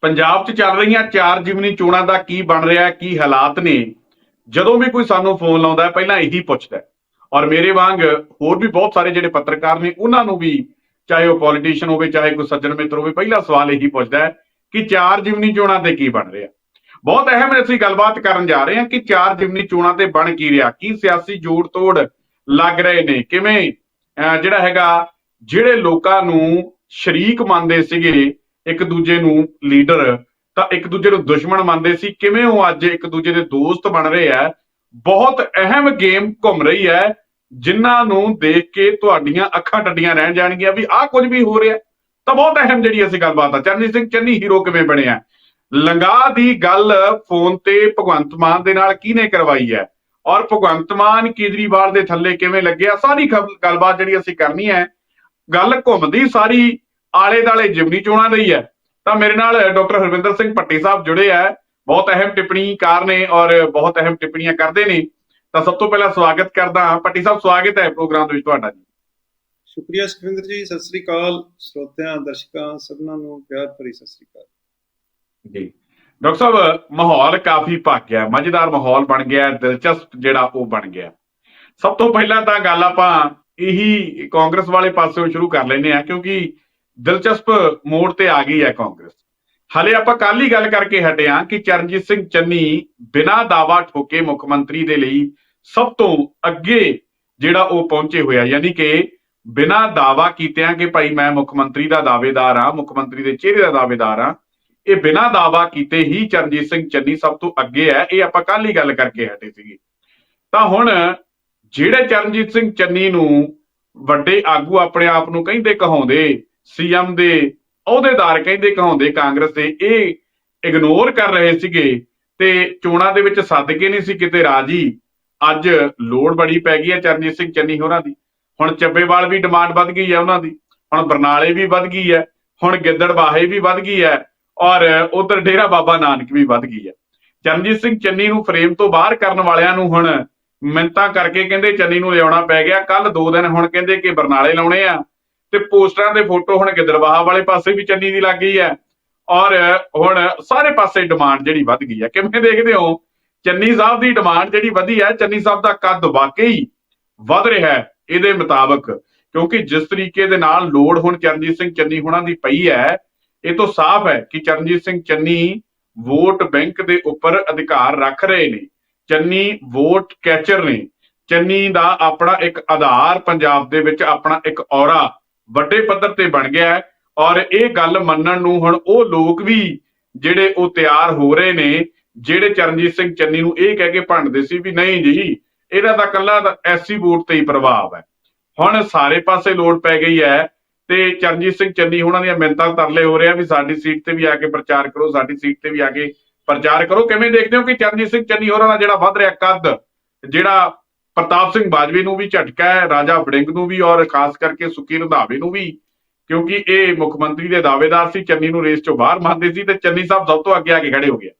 ਪੰਜਾਬ 'ਚ ਚੱਲ ਰਹੀਆਂ ਚਾਰ ਜਿਮਨੀ ਚੋਣਾਂ ਦਾ ਕੀ ਬਣ ਰਿਹਾ ਹੈ, ਕੀ ਹਾਲਾਤ ਨੇ? ਜਦੋਂ ਵੀ ਕੋਈ ਸਾਨੂੰ ਫੋਨ ਲਾਉਂਦਾ ਹੈ, ਪਹਿਲਾਂ ਇਹੀ ਪੁੱਛਦਾ ਹੈ। ਔਰ ਮੇਰੇ ਵਾਂਗ ਹੋਰ ਵੀ ਬਹੁਤ ਸਾਰੇ ਜਿਹੜੇ ਪੱਤਰਕਾਰ ਨੇ, ਉਹਨਾਂ ਨੂੰ ਵੀ ਚਾਹੇ ਉਹ ਪੋਲੀਟੀਸ਼ੀਅਨ ਹੋਵੇ, ਚਾਹੇ ਕੋਈ ਸੱਜਣ ਮਿੱਤਰ ਹੋਵੇ, ਪਹਿਲਾ ਸਵਾਲ ਇਹੀ ਪੁੱਛਦਾ ਹੈ ਕਿ ਚਾਰ ਜਿਮਨੀ ਚੋਣਾਂ ਤੇ ਕੀ ਬਣ ਰਿਹਾ ਬਹੁਤ ਅਹਿਮ ਅਸੀਂ ਗੱਲਬਾਤ ਕਰਨ ਜਾ ਰਹੇ ਹਾਂ ਕਿ ਚਾਰ ਜਿਮਨੀ ਚੋਣਾਂ ਤੇ ਬਣ ਕੀ ਰਿਹਾ। ਕੀ ਸਿਆਸੀ ਜੋੜ ਤੋੜ ਲੱਗ ਰਹੇ ਨੇ? ਕਿਵੇਂ? ਅਹ ਜਿਹੜਾ ਹੈਗਾ, ਜਿਹੜੇ ਲੋਕਾਂ ਨੂੰ ਸ਼ਰੀਕ ਮੰਨਦੇ ਸੀਗੇ ਇੱਕ ਦੂਜੇ ਨੂੰ ਲੀਡਰ ਤਾਂ ਇੱਕ ਦੂਜੇ ਨੂੰ ਦੁਸ਼ਮਣ ਮੰਨਦੇ ਸੀ। ਕਿਵੇਂ ਉਹ ਅੱਜ ਇੱਕ ਦੂਜੇ ਦੇ ਦੋਸਤ ਬਣ ਰਹੇ ਆ? ਬਹੁਤ ਅਹਿਮ ਗੇਮ ਘੁੰਮ ਰਹੀ ਹੈ, ਜਿਨ੍ਹਾਂ ਨੂੰ ਦੇਖ ਕੇ ਤੁਹਾਡੀਆਂ ਅੱਖਾਂ ਟੱਡੀਆਂ ਰਹਿਣ ਜਾਣਗੀਆਂ ਵੀ ਆਹ ਕੁਝ ਵੀ ਹੋ ਰਿਹਾ। ਤਾਂ ਬਹੁਤ ਅਹਿਮ ਜਿਹੜੀ ਅਸੀਂ ਗੱਲਬਾਤ ਆ। ਚਰਨਜੀਤ ਸਿੰਘ, ਚੰਨੀ ਹੀਰੋ ਕਿਵੇਂ ਬਣਿਆ ਲੰਗਾ ਦੀ ਗੱਲ ਫੋਨ ਤੇ ਭਗਵੰਤ ਮਾਨ ਦੇ ਨਾਲ ਕਿਹਨੇ ਕਰਵਾਈ ਹੈ? ਔਰ ਭਗਵੰਤ ਮਾਨ ਕੇਜਰੀਵਾਲ ਦੇ ਥੱਲੇ ਕਿਵੇਂ ਲੱਗਿਆ? ਸਾਰੀ ਖਬ- ਗੱਲਬਾਤ ਜਿਹੜੀ ਅਸੀਂ ਕਰਨੀ ਹੈ, ਗੱਲ ਘੁੰਮਦੀ ਸਾਰੀ ਆਲੇ ਦਾਲੇ ਜਿਮਨੀ ਚੋਣਾਂ ਦੀ ਹੈ। ਤਾਂ ਮੇਰੇ ਨਾਲ ਡਾਕਟਰ ਹਰਵਿੰਦਰ ਸਿੰਘ ਭੱਟੀ ਸਾਹਿਬ ਜੁੜੇ ਆ ਬਹੁਤ ਅਹਿਮ ਟਿੱਪਣੀਕਾਰ ਨੇ ਔਰ ਬਹੁਤ ਅਹਿਮ ਟਿੱਪਣੀਆਂ ਕਰਦੇ ਨੇ। ਤਾਂ ਸਭ ਤੋਂ ਪਹਿਲਾਂ ਸਵਾਗਤ ਕਰਦਾ ਹਾਂ। ਭੱਟੀ ਸਾਹਿਬ ਸਵਾਗਤ ਹੈ ਪ੍ਰੋਗਰਾਮ ਦੇ ਵਿੱਚ ਤੁਹਾਡਾ ਜੀ। ਸ਼ੁਕਰੀਆ ਸੁਖਵਿੰਦਰ ਜੀ। ਸਤਿ ਸ੍ਰੀ ਅਕਾਲ ਸਰੋਤਿਆਂ ਦਰਸ਼ਕਾਂ ਸਭਨਾਂ ਨੂੰ ਪਿਆਰ ਭਰੀ ਸਤਿ ਸ੍ਰੀ ਅਕਾਲ। ਜੀ। ਡਾਕਟਰ ਸਾਹਿਬ ਮਾਹੌਲ ਕਾਫੀ ਭੱਗ ਗਿਆ। ਮਜ਼ੇਦਾਰ ਮਾਹੌਲ ਬਣ ਗਿਆ। ਦਿਲਚਸਪ ਜਿਹੜਾ ਉਹ ਬਣ ਗਿਆ। ਸਭ ਤੋਂ ਪਹਿਲਾਂ ਤਾਂ ਗੱਲ ਆਪਾਂ ਇਹੀ ਕਾਂਗਰਸ ਵਾਲੇ ਪਾਸਿਓਂ ਸ਼ੁਰੂ ਕਰ ਲੈਨੇ ਆ ਕਿਉਂਕਿ ਦਿਲਚਸਪ ਮੋੜ ਤੇ ਆ ਗਈ ਹੈ ਕਾਂਗਰਸ। ਹਲੇ ਆਪਾਂ ਕੱਲ ਹੀ ਗੱਲ ਕਰਕੇ ਹਟੇ ਆ ਕਿ ਚਰਨਜੀਤ ਸਿੰਘ ਚੰਨੀ ਬਿਨਾਂ ਦਾਵਾ ਠੋਕੇ ਮੁੱਖ ਮੰਤਰੀ ਦੇ ਲਈ ਸਭ ਤੋਂ ਅੱਗੇ ਜਿਹੜਾ ਉਹ ਪਹੁੰਚੇ ਹੋਇਆ ਯਾਨੀ ਕਿ ਬਿਨਾਂ ਦਾਵਾ ਕੀਤਿਆਂ ਕਿ ਭਾਈ ਮੈਂ ਮੁੱਖ ਮੰਤਰੀ ਦਾ ਦਾਅਵੇਦਾਰ ਆ ਮੁੱਖ ਮੰਤਰੀ ਦੇ ਚਿਹਰੇ ਦਾ ਦਾਅਵੇਦਾਰ ਆ ਇਹ ਬਿਨਾਂ ਦਾਵਾ ਕੀਤੇ ਹੀ ਚਰਨਜੀਤ ਸਿੰਘ ਚੰਨੀ ਸਭ ਤੋਂ ਅੱਗੇ ਹੈ। ਇਹ ਆਪਾਂ ਕੱਲ ਹੀ ਗੱਲ ਕਰਕੇ ਹਟੇ ਸੀਗੇ। ਤਾਂ ਹੁਣ ਜਿਹੜੇ ਚਰਨਜੀਤ ਸਿੰਘ ਚੰਨੀ ਨੂੰ ਵੱਡੇ ਆਗੂ ਆਪਣੇ ਆਪ ਨੂੰ ਕਹਿੰਦੇ ਕਹਾਉਂਦੇ ਸੀਐਮ ਦੇ ਅਹੁਦੇਦਾਰ ਕਹਿੰਦੇ ਕਹਾਉਂਦੇ ਕਾਂਗਰਸ ਦੇ ਇਹ ਇਗਨੋਰ ਕਰ ਰਹੇ ਸੀਗੇ ਤੇ ਚੋਣਾਂ ਦੇ ਵਿੱਚ ਸੱਦ ਕੇ ਨਹੀਂ ਸੀ ਕਿਤੇ ਰਾਜੀ। ਅੱਜ ਲੋੜ ਬੜੀ ਪੈ ਗਈ ਹੈ ਚਰਨਜੀਤ ਸਿੰਘ ਚੰਨੀ ਹੋਰਾਂ ਦੀ। ਹੁਣ ਚੱਬੇਵਾਲ ਵੀ ਡਿਮਾਂਡ ਵੱਧ ਗਈ ਹੈ ਉਹਨਾਂ ਦੀ। ਹੁਣ ਬਰਨਾਲੇ ਵੀ ਵੱਧ ਗਈ ਹੈ। ਹੁਣ ਗਿੱਦੜਬਾਹੇ ਵੀ ਵੱਧ ਗਈ ਹੈ ਔਰ ਉਧਰ ਡੇਰਾ ਬਾਬਾ ਨਾਨਕ ਵੀ ਵੱਧ ਗਈ ਹੈ। ਚਰਨਜੀਤ ਸਿੰਘ ਚੰਨੀ ਨੂੰ ਫਰੇਮ ਤੋਂ ਬਾਹਰ ਕਰਨ ਵਾਲਿਆਂ ਨੂੰ ਹੁਣ ਮਿੰਤਾ ਕਰਕੇ ਕਹਿੰਦੇ ਚੰਨੀ ਨੂੰ ਲਿਆਉਣਾ ਪੈ ਗਿਆ। ਕੱਲ ਦੋ ਦਿਨ ਹੁਣ ਕਹਿੰਦੇ ਕਿ ਬਰਨਾਲੇ ਲਾਉਣੇ ਆ। ਤੇ ਪੋਸਟਰਾਂ ਦੇ ਫੋਟੋ ਹੁਣ ਗਿੱਦੜਬਾਹਾ ਵਾਲੇ ਪਾਸੇ ਵੀ ਚੰਨੀ ਦੀ ਲੱਗ ਗਈ ਹੈ। ਔਰ ਹੁਣ ਸਾਰੇ ਪਾਸੇ ਡਿਮਾਂਡ ਜਿਹੜੀ ਵੱਧ ਗਈ ਹੈ। ਕਿਵੇਂ ਦੇਖਦੇ ਹੋ? ਚੰਨੀ ਸਾਹਿਬ ਦੀ ਡਿਮਾਂਡ ਜਿਹੜੀ ਵਧੀ ਹੈ, ਚੰਨੀ ਸਾਹਿਬ ਦਾ ਕੱਦ ਵਾਕਈ ਵੱਧ ਰਿਹਾ ਹੈ ਇਹਦੇ ਮੁਤਾਬਕ। ਕਿਉਂਕਿ ਜਿਸ ਤਰੀਕੇ ਦੇ ਨਾਲ ਲੋੜ ਹੁਣ ਚਰਨਜੀਤ ਸਿੰਘ ਚੰਨੀ ਹੁਣਾਂ ਦੀ ਪਈ ਹੈ, ਇਹ ਤੋਂ ਸਾਫ਼ ਹੈ ਕਿ ਚਰਨਜੀਤ ਸਿੰਘ ਚੰਨੀ ਵੋਟ ਬੈਂਕ ਦੇ ਉੱਪਰ ਅਧਿਕਾਰ ਰੱਖ ਰਹੇ ਨੇ। ਚੰਨੀ ਵੋਟ ਕੈਚਰ ਨੇ। ਚੰਨੀ ਦਾ ਆਪਣਾ ਇੱਕ ਆਧਾਰ ਪੰਜਾਬ ਦੇ ਵਿੱਚ ਆਪਣਾ ਇੱਕ ਔਰਾ ਵੱਡੇ ਪੱਧਰ ਤੇ ਬਣ ਗਿਆ ਔਰ ਇਹ ਗੱਲ ਮੰਨਣ ਨੂੰ ਹੁਣ ਉਹ ਲੋਕ ਵੀ ਜਿਹੜੇ ਉਹ ਤਿਆਰ ਹੋ ਰਹੇ ਨੇ, ਜਿਹੜੇ ਚਰਨਜੀਤ ਸਿੰਘ ਚੰਨੀ ਨੂੰ ਇਹ ਕਹਿ ਕੇ ਭੰਡਦੇ ਸੀ ਵੀ ਨਹੀਂ ਜੀ ਇਹਦਾ ਤਾਂ ਕੱਲਾ ਐਸਸੀ ਵੋਟ ਤੇ ਹੀ ਪ੍ਰਭਾਵ ਹੈ। ਹੁਣ ਸਾਰੇ ਪਾਸੇ ਲੋੜ ਪੈ ਗਈ ਹੈ ਤੇ ਚਰਨਜੀਤ ਸਿੰਘ ਚੰਨੀ ਉਹਨਾਂ ਦੀਆਂ ਮਿੰਤਾਂ ਤਰਲੇ ਹੋ ਰਿਹਾ ਵੀ ਸਾਡੀ ਸੀਟ ਤੇ ਵੀ ਆ ਕੇ ਪ੍ਰਚਾਰ ਕਰੋ, ਸਾਡੀ ਸੀਟ ਤੇ ਵੀ ਆ ਕੇ ਪ੍ਰਚਾਰ ਕਰੋ। ਕਿਵੇਂ ਦੇਖਦੇ ਹੋ ਕਿ ਚਰਨਜੀਤ ਸਿੰਘ ਚੰਨੀ ਹੋਰਾਂ ਦਾ ਜਿਹੜਾ ਵੱਧ ਰਿਹਾ ਕੱਦ, ਜਿਹੜਾ ਪ੍ਰਤਾਪ ਸਿੰਘ ਬਾਜਵੇ ਨੂੰ ਵੀ ਝਟਕਾ ਹੈ, ਰਾਜਾ ਵੜਿੰਗ ਨੂੰ ਵੀ ਔਰ ਖਾਸ ਕਰਕੇ ਸੁੱਕੀ ਰੰਧਾਵੇ ਨੂੰ ਵੀ, ਕਿਉਂਕਿ ਇਹ ਮੁੱਖ ਮੰਤਰੀ ਦੇ ਦਾਅਵੇਦਾਰ ਸੀ, ਚੰਨੀ ਨੂੰ ਰੇਸ ਚੋਂ ਬਾਹਰ ਮੰਨਦੇ ਸੀ ਤੇ ਚੰਨੀ ਸਾਹਿਬ ਸਭ ਤੋਂ ਅੱਗੇ ਆ ਕੇ ਖੜੇ ਹੋ ਗਏ।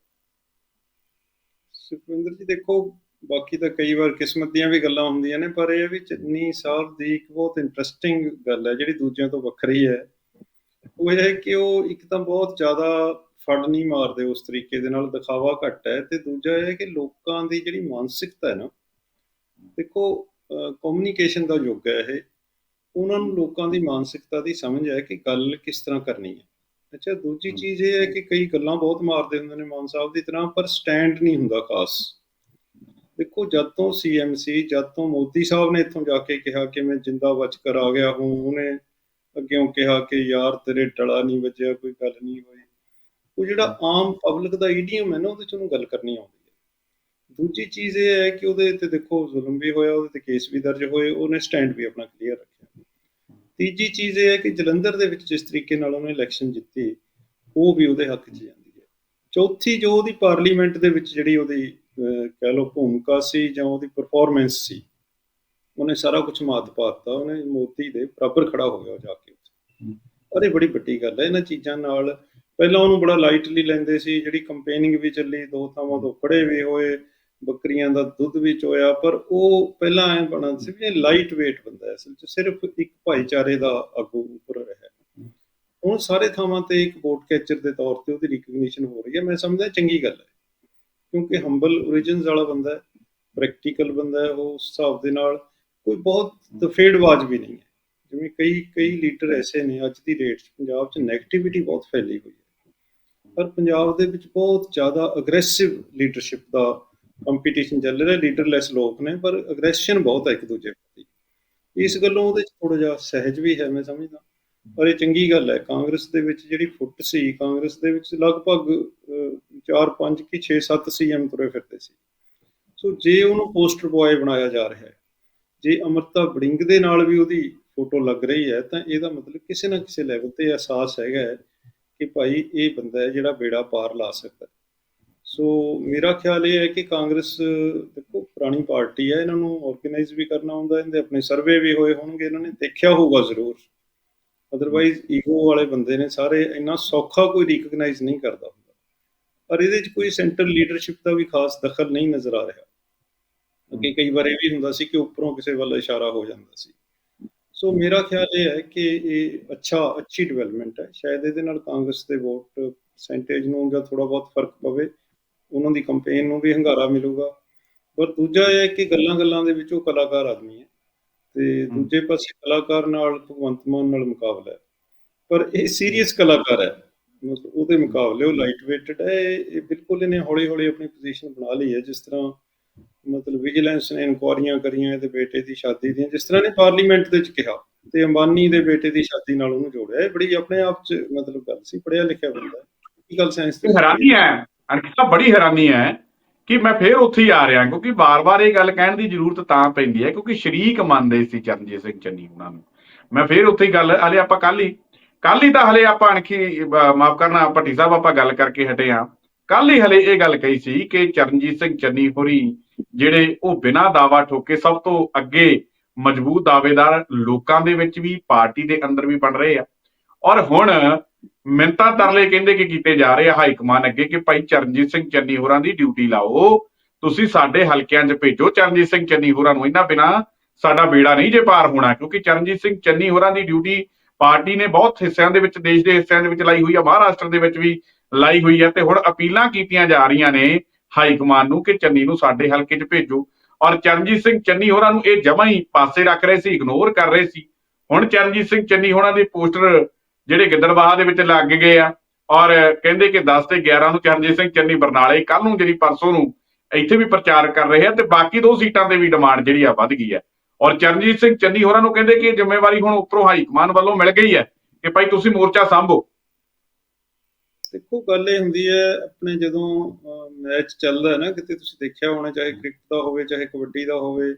ਸੁਖਵਿੰਦਰ ਜੀ, ਦੇਖੋ, ਬਾਕੀ ਤਾਂ ਕਈ ਵਾਰ ਕਿਸਮਤ ਦੀਆਂ ਵੀ ਗੱਲਾਂ ਹੁੰਦੀਆਂ ਨੇ, ਪਰ ਇਹ ਵੀ ਚੰਨੀ ਸਾਹਿਬ ਦੀ ਇੱਕ ਬਹੁਤ ਇੰਟਰਸਟਿੰਗ ਗੱਲ ਹੈ, ਜਿਹੜੀ ਦੂਜਿਆਂ ਤੋਂ ਵੱਖਰੀ ਹੈ। ਉਹ ਇਹ ਹੈ ਕਿ ਉਹ ਇੱਕ ਤਾਂ ਬਹੁਤ ਜ਼ਿਆਦਾ ਫੜ ਨਹੀਂ ਮਾਰਦੇ ਉਸ ਤਰੀਕੇ ਦੇ ਨਾਲ, ਦਿਖਾਵਾ ਘੱਟ ਹੈ ਤੇ ਦੂਜਾ ਇਹ ਹੈ ਕਿ ਲੋਕਾਂ ਦੀ ਜਿਹੜੀ ਮਾਨਸਿਕਤਾ ਹੈ ਨਾ ਦੇਖੋ ਕਮਿਊਨੀਕੇਸ਼ਨ ਦਾ ਯੁੱਗ ਹੈ ਇਹ। ਉਹਨਾਂ ਨੂੰ ਲੋਕਾਂ ਦੀ ਮਾਨਸਿਕਤਾ ਦੀ ਸਮਝ ਹੈ ਕਿ ਗੱਲ ਕਿਸ ਤਰ੍ਹਾਂ ਕਰਨੀ ਹੈ। ਅੱਛਾ ਦੂਜੀ ਚੀਜ਼ ਇਹ ਹੈ ਕਿ ਕਈ ਗੱਲਾਂ ਬਹੁਤ ਮਾਰਦੇ ਹੁੰਦੇ ਨੇ ਮਾਨ ਸਾਹਿਬ ਦੀ ਤਰ੍ਹਾਂ ਪਰ ਸਟੈਂਡ ਨਹੀਂ ਹੁੰਦਾ ਖਾਸ। ਦੇਖੋ ਜਦ ਤੋਂ ਸੀਐਮਸੀ ਜਦ ਤੋਂ ਮੋਦੀ ਸਾਹਿਬ ਨੇ ਇੱਥੋਂ ਜਾ ਕੇ ਕਿਹਾ ਕਿ ਮੈਂ ਜਿੰਦਾ ਬਚ ਕਰ ਆ ਗਿਆ ਹੂੰ ਉਹਨੇ ਅੱਗੇੋਂ ਕਿਹਾ ਕਿ ਯਾਰ ਤੇਰੇ ਟਲਾ ਨਹੀਂ ਵੱਜਿਆ ਕੋਈ ਗੱਲ ਨਹੀਂ ਹੋਈ। ਉਹ ਜਿਹੜਾ ਆਮ ਪਬਲਿਕ ਦਾ ਈਡੀਐਮ ਹੈ ਨਾ ਉਹਦੇ ਚ ਉਹਨੂੰ ਗੱਲ ਕਰਨੀ ਆਉਂਦੀ। ਦੂਜੀ ਚੀਜ਼ ਇਹ ਹੈ ਕਿ ਉਹਦੇ ਤੇ ਦੇਖੋ ਜ਼ੁਲਮ ਵੀ ਹੋਇਆ ਉਹਦੇ ਤੇ ਕੇਸ ਵੀ ਦਰਜ ਹੋਏ ਉਹਨੇ ਸਟੈਂਡ ਵੀ ਆਪਣਾ ਕਲੀਅਰ ਰੱਖਿਆ। ਤੀਜੀ ਚੀਜ਼ ਇਹ ਹੈ ਕਿ ਜਲੰਧਰ ਦੇ ਵਿੱਚ ਜਿਸ ਤਰੀਕੇ ਨਾਲ ਉਹਨੇ ਇਲੈਕਸ਼ਨ ਜਿੱਤੀ ਉਹ ਵੀ ਉਹਦੇ ਹੱਕ 'ਚ ਜਾਂਦੀ ਹੈ। ਚੌਥੀ ਜੋ ਉਹਦੀ ਪਾਰਲੀਮੈਂਟ ਦੇ ਵਿੱਚ ਜਿਹੜੀ ਉਹਦੀ ਕਹਿ ਲਓ ਭੂਮਿਕਾ ਸੀ ਜਾਂ ਉਹਦੀ ਪਰਫਾਰਮੈਂਸ ਸੀ ਉਹਨੇ ਸਾਰਾ ਕੁਝ ਮਾਤ ਪਾਤਾ ਉਹਨੇ ਮੋਦੀ ਦੇ ਬਰਾਬਰ ਖੜਾ ਹੋ ਗਿਆ ਜਾ ਕੇ ਅਰੇ ਬੜੀ ਵੱਡੀ ਗੱਲ ਹੈ ਇਹਨਾਂ ਚੀਜ਼ਾਂ ਨਾਲ ਪਹਿਲਾਂ ਉਹਨੂੰ ਬੜਾ ਲਾਈਟਲੀ ਲੈਂਦੇ ਸੀ ਜਿਹੜੀ ਕੰਪੇਨਿੰਗ ਵੀ ਚੱਲੀ ਦੋ ਥਾਵਾਂ ਤੋਂ ਖੜੇ ਵੀ ਹੋਏ ਬੱਕਰੀਆਂ ਦਾ ਦੁੱਧ ਵੀ ਚੋਇਆ, ਪਰ ਉਹ ਪਹਿਲਾਂ ਐ ਬਣਾ ਸੀ ਵੀ ਲਾਈਟ weight ਬੰਦਾ ਹੈ, ਅਸਲ 'ਚ ਸਿਰਫ ਇੱਕ ਭਾਈਚਾਰੇ ਦਾ ਆਗੂ ਉੱਪਰ ਰਿਹਾ ਹੁਣ ਸਾਰੇ ਥਾਵਾਂ ਤੇ ਇੱਕ ਵੋਟ ਕੈਚਰ ਦੇ ਤੌਰ ਤੇ ਉਹਦੀ ਰਿਕਗਨੀਸ਼ਨ ਹੋ ਰਹੀ ਹੈ, ਮੈਂ ਸਮਝਦਾ ਚੰਗੀ ਗੱਲ ਹੈ। ਕਿਉਂਕਿ ਹੰਬਲ origins ਵਾਲਾ ਬੰਦਾ ਹੈ ਪ੍ਰੈਕਟੀਕਲ ਬੰਦਾ ਹੈ, ਉਹ ਉਸ ਹਿਸਾਬ ਦੇ ਨਾਲ ਕੋਈ ਬਹੁਤ ਤਫੇੜਬਾਜ਼ ਵੀ ਨਹੀਂ ਹੈ। ਜਿਵੇਂ ਕਈ ਕਈ ਲੀਡਰ ਐਸੇ ਨੇ ਅੱਜ ਦੀ ਡੇਟ 'ਚ ਪੰਜਾਬ 'ਚ ਨੈਗੇਟਿਵਿਟੀ ਬਹੁਤ ਫੈਲੀ ਹੋਈ ਹੈ। ਪਰ ਪੰਜਾਬ ਦੇ ਵਿੱਚ ਬਹੁਤ ਜ਼ਿਆਦਾ ਅਗਰੈਸਿਵ ਲੀਡਰਸ਼ਿਪ ਦਾ ਕੰਪੀਟੀਸ਼ਨ ਚੱਲ ਰਿਹਾ ਲੀਡਰਲੈਸ ਲੋਕ ਨੇ, ਪਰ ਅਗਰੈਸ਼ਨ ਬਹੁਤ ਹੈ ਇੱਕ ਦੂਜੇ ਪ੍ਰਤੀ। ਇਸ ਗੱਲੋਂ ਉਹਦੇ 'ਚ ਥੋੜਾ ਜਿਹਾ ਸਹਿਜ ਵੀ ਹੈ, ਮੈਂ ਸਮਝਦਾ। ਪਰ ਇਹ ਚੰਗੀ ਗੱਲ ਹੈ, ਕਾਂਗਰਸ ਦੇ ਵਿੱਚ ਜਿਹੜੀ ਫੁੱਟ ਸੀ, ਕਾਂਗਰਸ ਦੇ ਵਿੱਚ ਲਗਭਗ 4 5 ਕਿ 6 7 ਸੀਐਮ ਤੁਰੇ ਫਿਰਦੇ ਸੀ। ਸੋ ਜੇ ਉਹਨੂੰ ਪੋਸਟਰ ਬॉय ਬਣਾਇਆ ਜਾ ਰਿਹਾ ਹੈ, ਜੇ ਅਮਰਤਾ ਬੜਿੰਗ ਦੇ ਨਾਲ ਵੀ ਉਹਦੀ ਫੋਟੋ ਲੱਗ ਰਹੀ ਹੈ, ਤਾਂ ਇਹਦਾ ਮਤਲਬ ਕਿਸੇ ਨਾ ਕਿਸੇ ਲੈਵਲ ਤੇ ਅਹਿਸਾਸ ਹੈਗਾ ਹੈ ਕਿ ਭਾਈ ਇਹ ਬੰਦਾ ਹੈ ਜਿਹੜਾ ਬੇੜਾ ਪਾਰ ਲਾ ਸਕਦਾ ਸੋ ਮੇਰਾ ਖਿਆਲ ਇਹ ਹੈ ਕਿ ਕਾਂਗਰਸ ਦੇਖੋ ਪੁਰਾਣੀ ਪਾਰਟੀ ਹੈ ਇਹਨਾਂ ਨੂੰ ਆਰਗੇਨਾਈਜ਼ ਵੀ ਕਰਨਾ ਹੁੰਦਾ ਇਹਦੇ ਆਪਣੇ ਸਰਵੇ ਵੀ ਹੋਏ ਹੋਣਗੇ ਇਹਨਾਂ ਨੇ ਦੇਖਿਆ ਹੋਊਗਾ ਜ਼ਰੂਰ। ਅਦਰਵਾਈਜ਼ ਈਗੋ ਵਾਲੇ ਬੰਦੇ ਨੇ ਸਾਰੇ ਇੰਨਾ ਸੌਖਾ ਕੋਈ ਰਿਕਗਨਾਈਜ਼ ਨਹੀਂ ਕਰਦਾ ਹੁੰਦਾ। ਪਰ ਇਹਦੇ 'ਚ ਕੋਈ ਸੈਂਟਰ ਲੀਡਰਸ਼ਿਪ ਦਾ ਵੀ ਖਾਸ ਦਖਲ ਨਹੀਂ ਨਜ਼ਰ ਆ ਰਿਹਾ। ਅੱਗੇ ਕਈ ਵਾਰ ਇਹ ਵੀ ਹੁੰਦਾ ਸੀ ਕਿ ਉੱਪਰੋਂ ਕਿਸੇ ਵੱਲ ਇਸ਼ਾਰਾ ਹੋ ਜਾਂਦਾ ਸੀ। ਸੋ ਮੇਰਾ ਖਿਆਲ ਇਹ ਹੈ ਕਿ ਇਹ ਅੱਛਾ ਅੱਛੀ ਡਿਵੈਲਪਮੈਂਟ ਹੈ। ਸ਼ਾਇਦ ਇਹਦੇ ਨਾਲ ਕਾਂਗਰਸ ਦੇ ਵੋਟ ਪਰਸੈਂਟੇਜ ਨੂੰ ਜਾਂ ਥੋੜਾ ਬਹੁਤ ਫ਼ਰਕ ਪਵੇ। ਉਹਨਾਂ ਦੀ ਕੰਪੇਨ ਨੂੰ ਵੀ ਹੰਗਾਰਾ ਮਿਲੂਗਾ। ਪਰ ਦੂਜਾ ਇਹ ਹੈ ਕਿ ਗੱਲਾਂ-ਗੱਲਾਂ ਦੇ ਵਿੱਚ ਉਹ ਕਲਾਕਾਰ ਆਦਮੀ ਹੈ। ਤੇ ਦੂਜੇ ਪਾਸੇ ਕਲਾਕਾਰ ਨਾਲ ਭਗਵੰਤ ਮਾਨ ਨਾਲ ਮੁਕਾਬਲਾ ਹੈ। ਪਰ ਇਹ ਸੀਰੀਅਸ ਕਲਾਕਾਰ ਹੈ। ਮਤਲਬ ਉਹਦੇ ਮੁਕਾਬਲੇ ਉਹ ਲਾਈਟ ਵੇਟਡ ਹੈ। ਇਹ ਇਹ ਬਿਲਕੁਲ ਇਹਨੇ ਹੌਲੀ-ਹੌਲੀ ਆਪਣੀ ਪੋਜੀਸ਼ਨ ਬਣਾ ਲਈ ਹੈ। ਜਿਸ ਤਰ੍ਹਾਂ ਮਤਲਬ ਵਿਜੀਲੈਂਸ ਨੇ ਇਨਕੁਆਰੀਆਂ ਕਰੀਆਂ ਇਹਦੇ ਬੇਟੇ ਦੀ ਸ਼ਾਦੀ ਦੀਆਂ। ਜਿਸ ਤਰ੍ਹਾਂ ਨੇ ਪਾਰਲੀਮੈਂਟ ਦੇ ਵਿੱਚ ਕਿਹਾ ਤੇ ਅੰਬਾਨੀ ਦੇ ਬੇਟੇ ਦੀ ਸ਼ਾਦੀ ਨਾਲ ਉਹਨੂੰ ਜੋੜਿਆ। ਇਹ ਬੜੀ ਆਪਣੇ ਆਪ 'ਚ ਮਤਲਬ ਗੱਲ ਸੀ। ਪੜਿਆ ਲਿਖਿਆ ਬੰਦਾ ਹੈ। ਪੋਲੀਟੀਕਲ ਸਾਇੰਸ ਇਹ ਹੈਰਾਨੀ ਹੈ। ਅਨਕਿਤਾ ਬੜੀ ਹੈਰਾਨੀ ਹੈ ਕਿ ਮੈਂ ਫੇਰ ਉੱਥੇ ਹੀ ਆ ਰਿਹਾ, ਕਿਉਂਕਿ ਬਾਰ-ਬਾਰ ਇਹ ਗੱਲ ਕਹਿਣ ਦੀ ਜ਼ਰੂਰਤ ਤਾਂ ਪੈਂਦੀ ਹੈ, ਕਿਉਂਕਿ ਸ਼ਰੀਕ ਮੰਨਦੇ ਸੀ ਚਰਨਜੀਤ ਸਿੰਘ ਚੰਨੀ ਉਹਨਾਂ ਨੂੰ। ਮੈਂ ਫੇਰ ਉੱਥੇ ਹੀ ਗੱਲ, ਹਲੇ ਆਪਾਂ ਕੱਲ ਹੀ ਕੱਲ ਹੀ ਤਾਂ ਹਲੇ ਆਪਾਂ ਅਣਖੀ ਮਾਫ ਕਰਨਾ, ਭੱਟੀ ਸਾਹਿਬ ਆਪਾਂ ਗੱਲ ਕਰਕੇ ਹਟੇ ਆ ਕੱਲ ਹੀ ਹਲੇ ਇਹ ਗੱਲ ਕਹੀ ਸੀ ਕਿ ਚਰਨਜੀਤ ਸਿੰਘ ਚੰਨੀ ਹੋਰੀ ਜਿਹੜੇ ਉਹ ਬਿਨਾਂ ਦਾਵਾ ਠੋਕੇ ਸਭ ਤੋਂ ਅੱਗੇ ਮਜ਼ਬੂਤ ਦਾਅਵੇਦਾਰ ਲੋਕਾਂ ਦੇ ਵਿੱਚ ਵੀ, ਪਾਰਟੀ ਦੇ ਅੰਦਰ ਵੀ ਬਣ ਰਹੇ ਆ। ਔਰ ਹੁਣ ਮਿੰਤਾ ਤਰਲੇ ਕਹਿੰਦੇ ਕਿ ਕੀਤੇ ਜਾ ਰਹੇ ਆ ਹਾਈ ਕਮਾਨ ਅੱਗੇ ਕਿ ਭਾਈ ਚਰਨਜੀਤ ਸਿੰਘ ਚੰਨੀ ਹੋਰਾਂ ਦੀ ਡਿਊਟੀ ਲਾਓ। ਤੁਸੀਂ ਸਾਡੇ ਹਲਕਿਆਂ 'ਚ ਭੇਜੋ ਚਰਨਜੀਤ ਸਿੰਘ ਚੰਨੀ ਹੋਰਾਂ ਨੂੰ ਇਹਨਾਂ ਬਿਨਾ ਸਾਡਾ ਬੇੜਾ ਨਹੀਂ ਜੇ ਪਾਰ ਹੋਣਾ, ਕਿਉਂਕਿ ਚਰਨਜੀਤ ਸਿੰਘ ਚੰਨੀ ਹੋਰਾਂ ਦੀ ਡਿਊਟੀ ਪਾਰਟੀ ਨੇ ਬਹੁਤ ਹਿੱਸਿਆਂ ਦੇ ਵਿੱਚ, ਦੇਸ਼ ਦੇ ਹਿੱਸਿਆਂ ਦੇ ਵਿੱਚ ਲਾਈ ਹੋਈ ਆ, ਮਹਾਰਾਸ਼ਟਰ ਦੇ ਵਿੱਚ ਵੀ ਲਾਈ ਹੋਈ ਹੈ ਤੇ ਹੁਣ ਅਪੀਲਾਂ ਕੀਤੀਆਂ ਜਾ ਰਹੀਆਂ ਨੇ ਹਾਈ ਕਮਾਨ ਨੂੰ ਕਿ ਚੰਨੀ ਨੂੰ ਸਾਡੇ ਹਲਕੇ 'ਚ ਭੇਜੋ। ਔਰ ਚਰਨਜੀਤ ਸਿੰਘ ਚੰਨੀ ਹੋਰਾਂ ਨੂੰ ਇਹ ਜਮਾਂ ਹੀ ਪਾਸੇ ਰੱਖ ਰਹੇ ਸੀ ਇਗਨੋਰ ਕਰ ਰਹੇ ਸੀ। ਹੁਣ ਚਰਨਜੀਤ ਸਿੰਘ ਚੰਨੀ ਹੋਰਾਂ ਦੇ ਪੋਸਟਰ ਜਿਹੜੇ ਗਿੱਦੜਬਾਹਾ ਦੇ ਵਿੱਚ ਲੱਗ ਗਏ ਆ। ਔਰ ਕਹਿੰਦੇ ਕਿ 10 ਤੇ 11 ਨੂੰ ਚਰਨਜੀਤ ਸਿੰਘ ਚੰਨੀ ਬਰਨਾਲੇ ਕੱਲ ਨੂੰ ਜਿਹੜੀ ਪਰਸੋਂ ਨੂੰ ਇੱਥੇ ਵੀ ਪ੍ਰਚਾਰ ਕਰ ਰਹੇ ਆ ਤੇ ਬਾਕੀ ਦੋ ਸੀਟਾਂ ਤੇ ਵੀ ਡਿਮਾਂਡ ਜਿਹੜੀ ਆ ਵੱਧ ਗਈ ਹੈ ਔਰ ਚਰਨਜੀਤ ਸਿੰਘ ਚੰਨੀ ਹੋਰਾਂ ਨੂੰ ਕਹਿੰਦੇ ਕਿ ਇਹ ਜ਼ਿੰਮੇਵਾਰੀ ਹੁਣ ਉੱਪਰੋਂ ਹਾਈ ਕਮਾਨ ਵੱਲੋਂ ਮਿਲ ਗਈ ਹੈ ਕਿ ਭਾਈ ਤੁਸੀਂ ਮੋਰਚਾ ਸੰਭੋ। ਦੇਖੋ ਗੱਲ ਇਹ ਹੁੰਦੀ ਹੈ ਆਪਣੇ ਜਦੋਂ ਮੈਚ ਚੱਲਦਾ ਹੈ ਨਾ ਕਿਤੇ ਤੁਸੀਂ ਦੇਖਿਆ ਹੋਣਾ ਚਾਹੇ ਕ੍ਰਿਕਟ ਦਾ ਹੋਵੇ ਚਾਹੇ ਕਬੱਡੀ ਦਾ ਹੋਵੇ